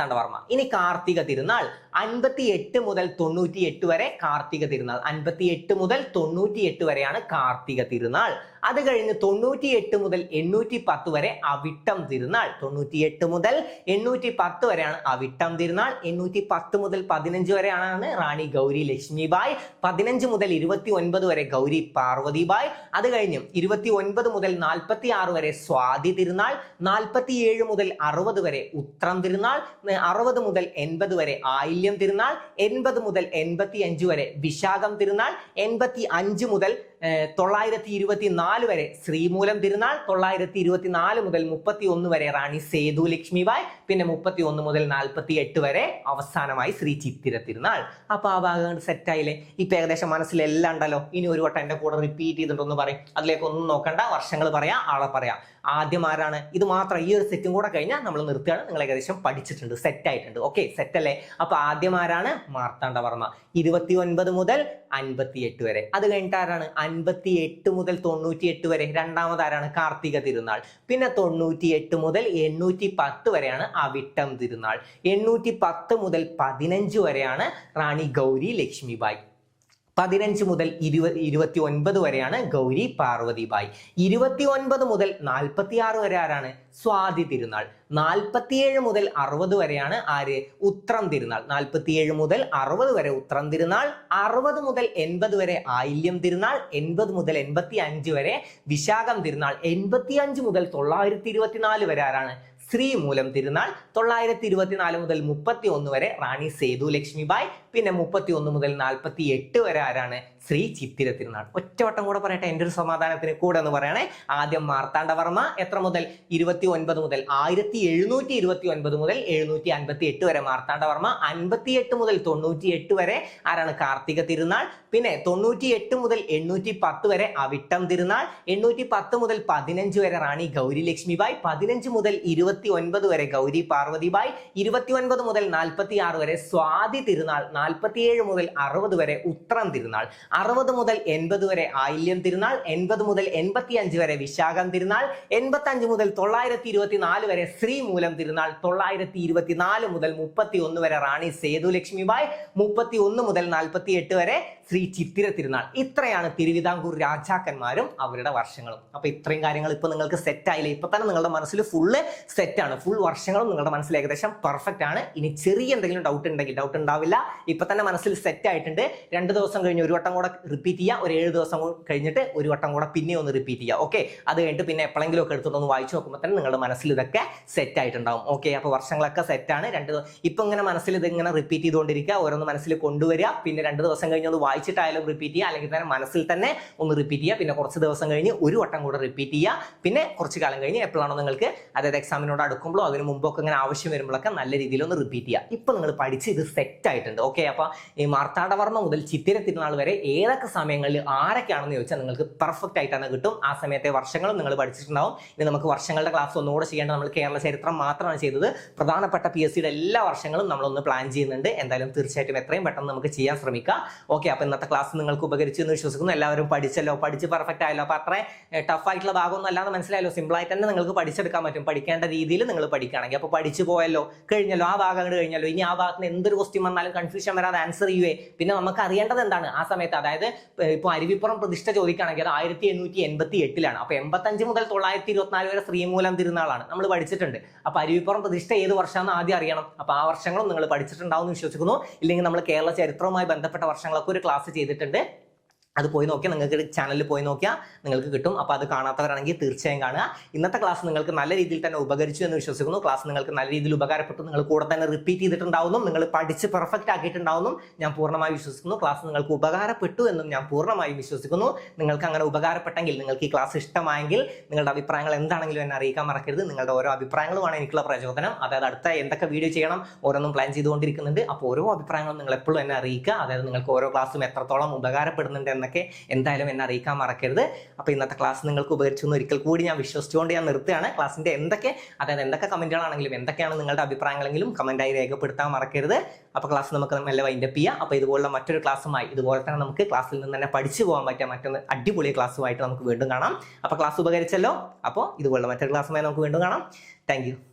മാർത്താണ്ഡവർമ്മ ഇനി കാർത്തിക തിരുനാൾ. അൻപത്തി എട്ട് മുതൽ തൊണ്ണൂറ്റി എട്ട് വരെ കാർത്തിക തിരുനാൾ. അൻപത്തി എട്ട് മുതൽ തൊണ്ണൂറ്റി എട്ട് വരെയാണ് കാർത്തിക തിരുനാൾ. അത് കഴിഞ്ഞ് തൊണ്ണൂറ്റി എട്ട് മുതൽ എണ്ണൂറ്റി പത്ത് വരെ അവിട്ടം തിരുനാൾ. തൊണ്ണൂറ്റി എട്ട് മുതൽ എണ്ണൂറ്റി പത്ത് വരെയാണ് അവിട്ടം തിരുനാൾ. എണ്ണൂറ്റി പത്ത് മുതൽ പതിനഞ്ച് വരെയാണ് റാണി ഗൗരി ലക്ഷ്മിബായ്. പതിനഞ്ച് മുതൽ ഇരുപത്തി ഒൻപത് വരെ ഗൗരി പാർവതിബായ്. അത് കഴിഞ്ഞ് ഇരുപത്തി ഒൻപത് മുതൽ നാൽപ്പത്തി ആറ് വരെ സ്വാതി തിരുനാൾ. നാൽപ്പത്തി ഏഴ് മുതൽ അറുപത് വരെ ഉത്രം തിരുനാൾ. അറുപത് മുതൽ എൺപത് വരെ ആയില്യം തിരുനാൾ എൺപത് മുതൽ എൺപത്തി അഞ്ച് വരെ വിശാഖം തിരുനാൾ എൺപത്തി അഞ്ച് മുതൽ തൊള്ളായിരത്തി ഇരുപത്തി നാല് വരെ ശ്രീമൂലം തിരുനാൾ തൊള്ളായിരത്തി ഇരുപത്തി നാല് മുതൽ മുപ്പത്തി ഒന്ന് വരെ റാണി സേതു ലക്ഷ്മിബായ് പിന്നെ മുപ്പത്തി ഒന്ന് മുതൽ നാൽപ്പത്തി എട്ട് വരെ അവസാനമായി ശ്രീ ചിത്തിര തിരുനാൾ. അപ്പൊ ആ ഭാഗം സെറ്റ് ആയില്ലേ? ഇപ്പൊ ഏകദേശം മനസ്സിലെല്ലാം ഉണ്ടല്ലോ. ഇനി ഒരു വട്ടം എന്റെ കൂടെ റിപ്പീറ്റ് ചെയ്തിട്ടൊന്ന് പറയും. അതിലേക്ക് ഒന്നും നോക്കണ്ട. വർഷങ്ങൾ പറയാം ആളെ പറയാം. ആദ്യം ആരാണ്? ഇത് മാത്രം ഈ ഒരു സെറ്റും കൂടെ കഴിഞ്ഞാൽ നമ്മൾ നിർത്തുകയാണ്. നിങ്ങൾ ഏകദേശം പഠിച്ചിട്ടുണ്ട് സെറ്റ് ആയിട്ടുണ്ട്. ഓക്കെ സെറ്റ് അല്ലേ? അപ്പൊ ആദ്യം ആരാണ്? മാർത്താണ്ഡവർമ്മ. ഇരുപത്തി ഒൻപത് മുതൽ അൻപത്തി എട്ട് വരെ. അത് കഴിഞ്ഞിട്ട് ആരാണ്? അൻപത്തി എട്ട് മുതൽ തൊണ്ണൂറ്റി എട്ട് വരെ. രണ്ടാമത് ആരാണ് കാർത്തിക തിരുനാൾ. പിന്നെ തൊണ്ണൂറ്റി എട്ട് മുതൽ എണ്ണൂറ്റി പത്ത് വരെയാണ് അവിട്ടം തിരുനാൾ. എണ്ണൂറ്റി പത്ത് മുതൽ പതിനഞ്ച് വരെയാണ് റാണി ഗൗരി ലക്ഷ്മിബായ്. പതിനഞ്ച് മുതൽ ഇരുപത് ഇരുപത്തി ഒൻപത് വരെയാണ് ഗൗരി പാർവതിബായ്. ഇരുപത്തി ഒൻപത് മുതൽ നാൽപ്പത്തി ആറ് വരെ ആരാണ്? സ്വാതി തിരുനാൾ. നാൽപ്പത്തിയേഴ് മുതൽ അറുപത് വരെയാണ് ആര്? ഉത്രം തിരുനാൾ. നാൽപ്പത്തിയേഴ് മുതൽ അറുപത് വരെ ഉത്രം തിരുനാൾ. അറുപത് മുതൽ എൺപത് വരെ ആയില്യം തിരുനാൾ. എൺപത് മുതൽ എൺപത്തി അഞ്ച് വരെ വിശാഖം തിരുനാൾ. എൺപത്തി അഞ്ച് മുതൽ തൊള്ളായിരത്തി ഇരുപത്തിനാല് വരെ ആരാണ്? ശ്രീമൂലം തിരുനാൾ തൊള്ളായിരത്തി ഇരുപത്തിനാല് മുതൽ മുപ്പത്തി ഒന്ന് വരെ റാണി സേതു ലക്ഷ്മിബായ്. പിന്നെ മുപ്പത്തി ഒന്ന് മുതൽ നാൽപ്പത്തി എട്ട് വരെ ആരാണ്? ശ്രീ ചിത്തിര തിരുനാൾ. ഒറ്റവട്ടം കൂടെ പറയട്ടെ എന്റെ ഒരു സമാധാനത്തിന് കൂടെ എന്ന് പറയണേ. ആദ്യം മാർത്താണ്ഡവർമ്മ എത്ര മുതൽ? ഇരുപത്തി ഒൻപത് മുതൽ. ആയിരത്തി എഴുന്നൂറ്റി ഇരുപത്തി ഒൻപത് മുതൽ എഴുന്നൂറ്റി അൻപത്തി എട്ട് വരെ മാർത്താണ്ഡവർമ്മ. അൻപത്തി എട്ട് മുതൽ തൊണ്ണൂറ്റി എട്ട് വരെ ആരാണ്? കാർത്തിക തിരുനാൾ. പിന്നെ തൊണ്ണൂറ്റി എട്ട് മുതൽ എണ്ണൂറ്റി പത്ത് വരെ അവിട്ടം തിരുനാൾ. എണ്ണൂറ്റി പത്ത് മുതൽ പതിനഞ്ച് വരെ റാണി ഗൗരി ലക്ഷ്മിബായ് പതിനഞ്ച് മുതൽ ഇരുപത്തി ഇരുപത്തി ഒൻപത് വരെ ഗൗരി പാർവതിബായ് ഇരുപത്തി ഒൻപത് മുതൽ നാൽപ്പത്തി ആറ് വരെ സ്വാതി തിരുനാൾ. നാൽപ്പത്തിയേഴ് മുതൽ അറുപത് വരെ ഉത്രം തിരുനാൾ. അറുപത് മുതൽ എൺപത് വരെ ആയില്യം തിരുനാൾ. എൺപത് മുതൽ എൺപത്തി അഞ്ച് വരെ വിശാഖം തിരുനാൾ. എൺപത്തി അഞ്ച് മുതൽ തൊള്ളായിരത്തി ഇരുപത്തിനാല് വരെ ശ്രീമൂലം തിരുനാൾ. തൊള്ളായിരത്തി ഇരുപത്തിനാല് മുതൽ മുപ്പത്തി ഒന്ന് വരെ റാണി സേതു ലക്ഷ്മിബായ് മുപ്പത്തി ഒന്ന് മുതൽ നാൽപ്പത്തി എട്ട് വരെ ശ്രീ ചിത്തിര തിരുനാൾ. ഇത്രയാണ് തിരുവിതാംകൂർ രാജാക്കന്മാരും അവരുടെ വർഷങ്ങളും. അപ്പൊ ഇത്രയും കാര്യങ്ങൾ ഇപ്പൊ നിങ്ങൾക്ക് സെറ്റ് ആയില്ലേ? ഇപ്പൊ തന്നെ നിങ്ങളുടെ മനസ്സിൽ ഫുള്ള് സെറ്റ് ആണ് ഫുൾ വർഷങ്ങളും നിങ്ങളുടെ മനസ്സിൽ ഏകദേശം പെർഫെക്റ്റ് ആണ്. ഇനി ചെറിയ എന്തെങ്കിലും ഡൗട്ട് ഉണ്ടെങ്കിൽ ഡൗട്ട് ഉണ്ടാവില്ല. ഇപ്പൊ തന്നെ മനസ്സിൽ സെറ്റ് ആയിട്ടുണ്ട്. രണ്ട് ദിവസം കഴിഞ്ഞ് ഒരു വട്ടം കൂടെ റിപ്പീറ്റ് ചെയ്യുക ഒരു ഏഴ് ദിവസം കഴിഞ്ഞിട്ട് ഒരു വട്ടം കൂടെ പിന്നെ ഒന്ന് റിപ്പീറ്റ് ചെയ്യുക ഓക്കെ അത് കഴിഞ്ഞിട്ട് പിന്നെ എപ്പോഴെങ്കിലും ഒക്കെ എടുത്തിട്ടൊന്ന് വായിച്ചു നോക്കുമ്പോൾ തന്നെ നിങ്ങളുടെ മനസ്സിൽ ഇതൊക്കെ സെറ്റ് ആയിട്ടുണ്ടാവും. ഓക്കെ അപ്പോൾ വർഷങ്ങളൊക്കെ സെറ്റ് ആണ്. രണ്ട് ഇപ്പൊ ഇങ്ങനെ മനസ്സിൽ ഇത് ഇങ്ങനെ റിപ്പീറ്റ് ചെയ്തുകൊണ്ടിരിക്കുക. ഓരോന്ന് മനസ്സിൽ കൊണ്ടുവരിക. പിന്നെ രണ്ട് ദിവസം കഴിഞ്ഞ് ഒന്ന് വായിച്ചിട്ടായാലും റിപ്പീറ്റ് ചെയ്യുക. അല്ലെങ്കിൽ തന്നെ മനസ്സിൽ തന്നെ ഒന്ന് റിപ്പീറ്റ് ചെയ്യുക. പിന്നെ കുറച്ച് ദിവസം കഴിഞ്ഞ് ഒരു വട്ടം കൂടെ റിപ്പീറ്റ് ചെയ്യുക. പിന്നെ കുറച്ച് കാലം കഴിഞ്ഞ് എപ്പോഴാണോ നിങ്ങൾക്ക് അതായത് എക്സാമിനോട് അടുക്കുമ്പോഴോ അതിന് മുമ്പൊക്കെ ഇങ്ങനെ ആവശ്യം വരുമ്പോഴൊക്കെ നല്ല രീതിയിൽ ഒന്ന് റിപ്പീറ്റ് ചെയ്യുക ഇപ്പൊ നിങ്ങൾ പഠിച്ച് ഇത് സെറ്റ് ആയിട്ടുണ്ട്. ഓക്കെ അപ്പൊ ഈ മാർത്താണ്ഡവർമ്മ മുതൽ ചിത്തിര തിരുനാൾ വരെ ഏതൊക്കെ സമയങ്ങളിൽ ആരൊക്കെയാണെന്ന് ചോദിച്ചാൽ നിങ്ങൾക്ക് പെർഫെക്റ്റ് ആയിട്ടാണ് കിട്ടും. ആ സമയത്തെ വർഷങ്ങളും നിങ്ങൾ പഠിച്ചിട്ടുണ്ടാവും. ഇനി നമുക്ക് വർഷങ്ങളുടെ ക്ലാസ് ഒന്നുകൂടെ ചെയ്യേണ്ട നമ്മൾ കേരള ചരിത്രം മാത്രമാണ് ചെയ്തത്. പ്രധാനപ്പെട്ട പി എസ് സിയുടെ എല്ലാ വർഷങ്ങളും നമ്മളൊന്ന് പ്ലാൻ ചെയ്യുന്നുണ്ട്. എന്തായാലും തീർച്ചയായിട്ടും എത്രയും പെട്ടെന്ന് നമുക്ക് ചെയ്യാൻ ശ്രമിക്കാം. ഓക്കെ അപ്പൊ ഇന്നത്തെ ക്ലാസ് നിങ്ങൾക്ക് ഉപകരിച്ചു എന്ന് വിശ്വസിക്കുന്നു. എല്ലാവരും പഠിച്ചല്ലോ പഠിച്ച് പെർഫെക്റ്റ് ആയല്ലോ. അപ്പൊ അത്ര ടഫ് ആയിട്ടുള്ള ഭാഗമൊന്നും അല്ലാതെ മനസ്സിലായല്ലോ. സിമ്പിൾ ആയിട്ട് തന്നെ നിങ്ങൾക്ക് പഠിച്ചെടുക്കാൻ പറ്റും. പഠിക്കേണ്ട രീതിയിൽ നിങ്ങൾ പഠിക്കുകയാണെങ്കിൽ. അപ്പോൾ പഠിച്ചു പോയല്ലോ കഴിഞ്ഞല്ലോ ആ ഭാഗം അങ്ങോട്ട് കഴിഞ്ഞല്ലോ. ഇനി ആ ഭാഗത്തിന് എന്തൊരു ക്വസ്റ്റ്യൻ വന്നാലും കൺഫ്യൂഷൻ വരാതെ ആൻസർ ചെയ്യുവേ. പിന്നെ നമുക്ക് അറിയേണ്ടത് എന്താണ്? ആ സമയത്ത് അതായത് ഇപ്പോൾ അരുവിപ്പുറം പ്രതിഷ്ഠ ചോദിക്കുകയാണെങ്കിൽ അത് ആയിരത്തി എണ്ണൂറ്റി എൺപത്തി എട്ടിലാണ് അപ്പോൾ എൺപത്തഞ്ച് മുതൽ തൊള്ളായിരത്തി ഇരുപത്തിനാല് വരെ ശ്രീമൂലം തിരുനാളാണ്. നമ്മൾ പഠിച്ചിട്ടുണ്ട്. അപ്പോൾ അരുവിപ്പുറം പ്രതിഷ്ഠ ഏത് വർഷമാണെന്ന് ആദ്യം അറിയണം. അപ്പോൾ ആ വർഷങ്ങളും നിങ്ങൾ പഠിച്ചിട്ടുണ്ടാവും എന്ന് വിശ്വസിക്കുന്നു. ഇല്ലെങ്കിൽ നമ്മൾ കേരള ചരിത്രവുമായി ബന്ധപ്പെട്ട വർഷങ്ങളൊക്കെ ഒരു ക്ലാസ് ചെയ്തിട്ടുണ്ട്. അത് പോയി നോക്കിയാൽ നിങ്ങൾക്ക് ചാനലിൽ പോയി നോക്കിയാൽ നിങ്ങൾക്ക് കിട്ടും. അപ്പോൾ അത് കാണാത്തവരാണെങ്കിൽ തീർച്ചയായും കാണുക. ഇന്നത്തെ ക്ലാസ് നിങ്ങൾക്ക് നല്ല രീതിയിൽ തന്നെ ഉപകരിച്ചു എന്ന് വിശ്വസിക്കുന്നു. ക്ലാസ് നിങ്ങൾക്ക് നല്ല രീതിയിൽ ഉപകാരപ്പെട്ടു. നിങ്ങൾ കൂടെ തന്നെ റിപ്പീറ്റ് ചെയ്തിട്ടുണ്ടാവുന്നു. നിങ്ങൾ പഠിച്ച് പെർഫെക്റ്റ് ആക്കിയിട്ടുണ്ടാവുന്നു. ഞാൻ പൂർണമായി വിശ്വസിക്കുന്നു. ക്ലാസ് നിങ്ങൾക്ക് ഉപകാരപ്പെട്ടു എന്നും ഞാൻ പൂർണമായും വിശ്വസിക്കുന്നു. നിങ്ങൾക്ക് അങ്ങനെ ഉപകാരപ്പെട്ടെങ്കിൽ നിങ്ങൾക്ക് ഈ ക്ലാസ് ഇഷ്ടമായെങ്കിൽ നിങ്ങളുടെ അഭിപ്രായങ്ങൾ എന്താണെങ്കിലും എന്നെ അറിയിക്കാൻ മറക്കരുത്. നിങ്ങളുടെ ഓരോ അഭിപ്രായങ്ങളുമാണ് എനിക്കുള്ള പ്രചോദനം. അതായത് അടുത്ത എന്തൊക്കെ വീഡിയോ ചെയ്യണം ഓരോന്നും പ്ലാൻ ചെയ്തുകൊണ്ടിരിക്കുന്നുണ്ട്. അപ്പോൾ ഓരോ അഭിപ്രായങ്ങളും നിങ്ങൾ എപ്പോഴും എന്നെ അറിയിക്കുക. അതായത് നിങ്ങൾക്ക് ഓരോ ക്ലാസ്സും എത്രത്തോളം ഉപകാരപ്പെടുന്നുണ്ട് എന്നൊക്കെ എന്തായാലും എന്നെ അറിയിക്കാൻ മറക്കരുത്. അപ്പോൾ ഇന്നത്തെ ക്ലാസ് നിങ്ങൾക്ക് ഉപകരിച്ചു എന്ന് ഒരിക്കൽ കൂടി ഞാൻ വിശ്വസിച്ചുകൊണ്ട് ഞാൻ നിർത്തുകയാണ്. ക്ലാസ്സിന്റെ എന്തൊക്കെ അതായത് എന്തൊക്കെ കമന്റുകളാണെങ്കിലും എന്തൊക്കെയാണ് നിങ്ങളുടെ അഭിപ്രായങ്ങളെങ്കിലും കമന്റായി രേഖപ്പെടുത്താൻ മറക്കരുത്. അപ്പോൾ ക്ലാസ് നമുക്ക് നല്ല വൈൻഡപ്പ് ചെയ്യാം. അപ്പോൾ ഇതുപോലുള്ള മറ്റൊരു ക്ലാസ്സുമായി ഇതുപോലെ തന്നെ നമുക്ക് ക്ലാസ്സിൽ നിന്ന് തന്നെ പഠിച്ചു പോകാൻ പറ്റിയ മറ്റൊന്ന് അടിപൊളി ക്ലാസ്സുമായിട്ട് നമുക്ക് വീണ്ടും കാണാം. അപ്പോൾ ക്ലാസ് ഉപകരിച്ചല്ലോ. അപ്പോൾ ഇതുപോലുള്ള മറ്റൊരു ക്ലാസ്സുമായി നമുക്ക് വീണ്ടും കാണാം. താങ്ക്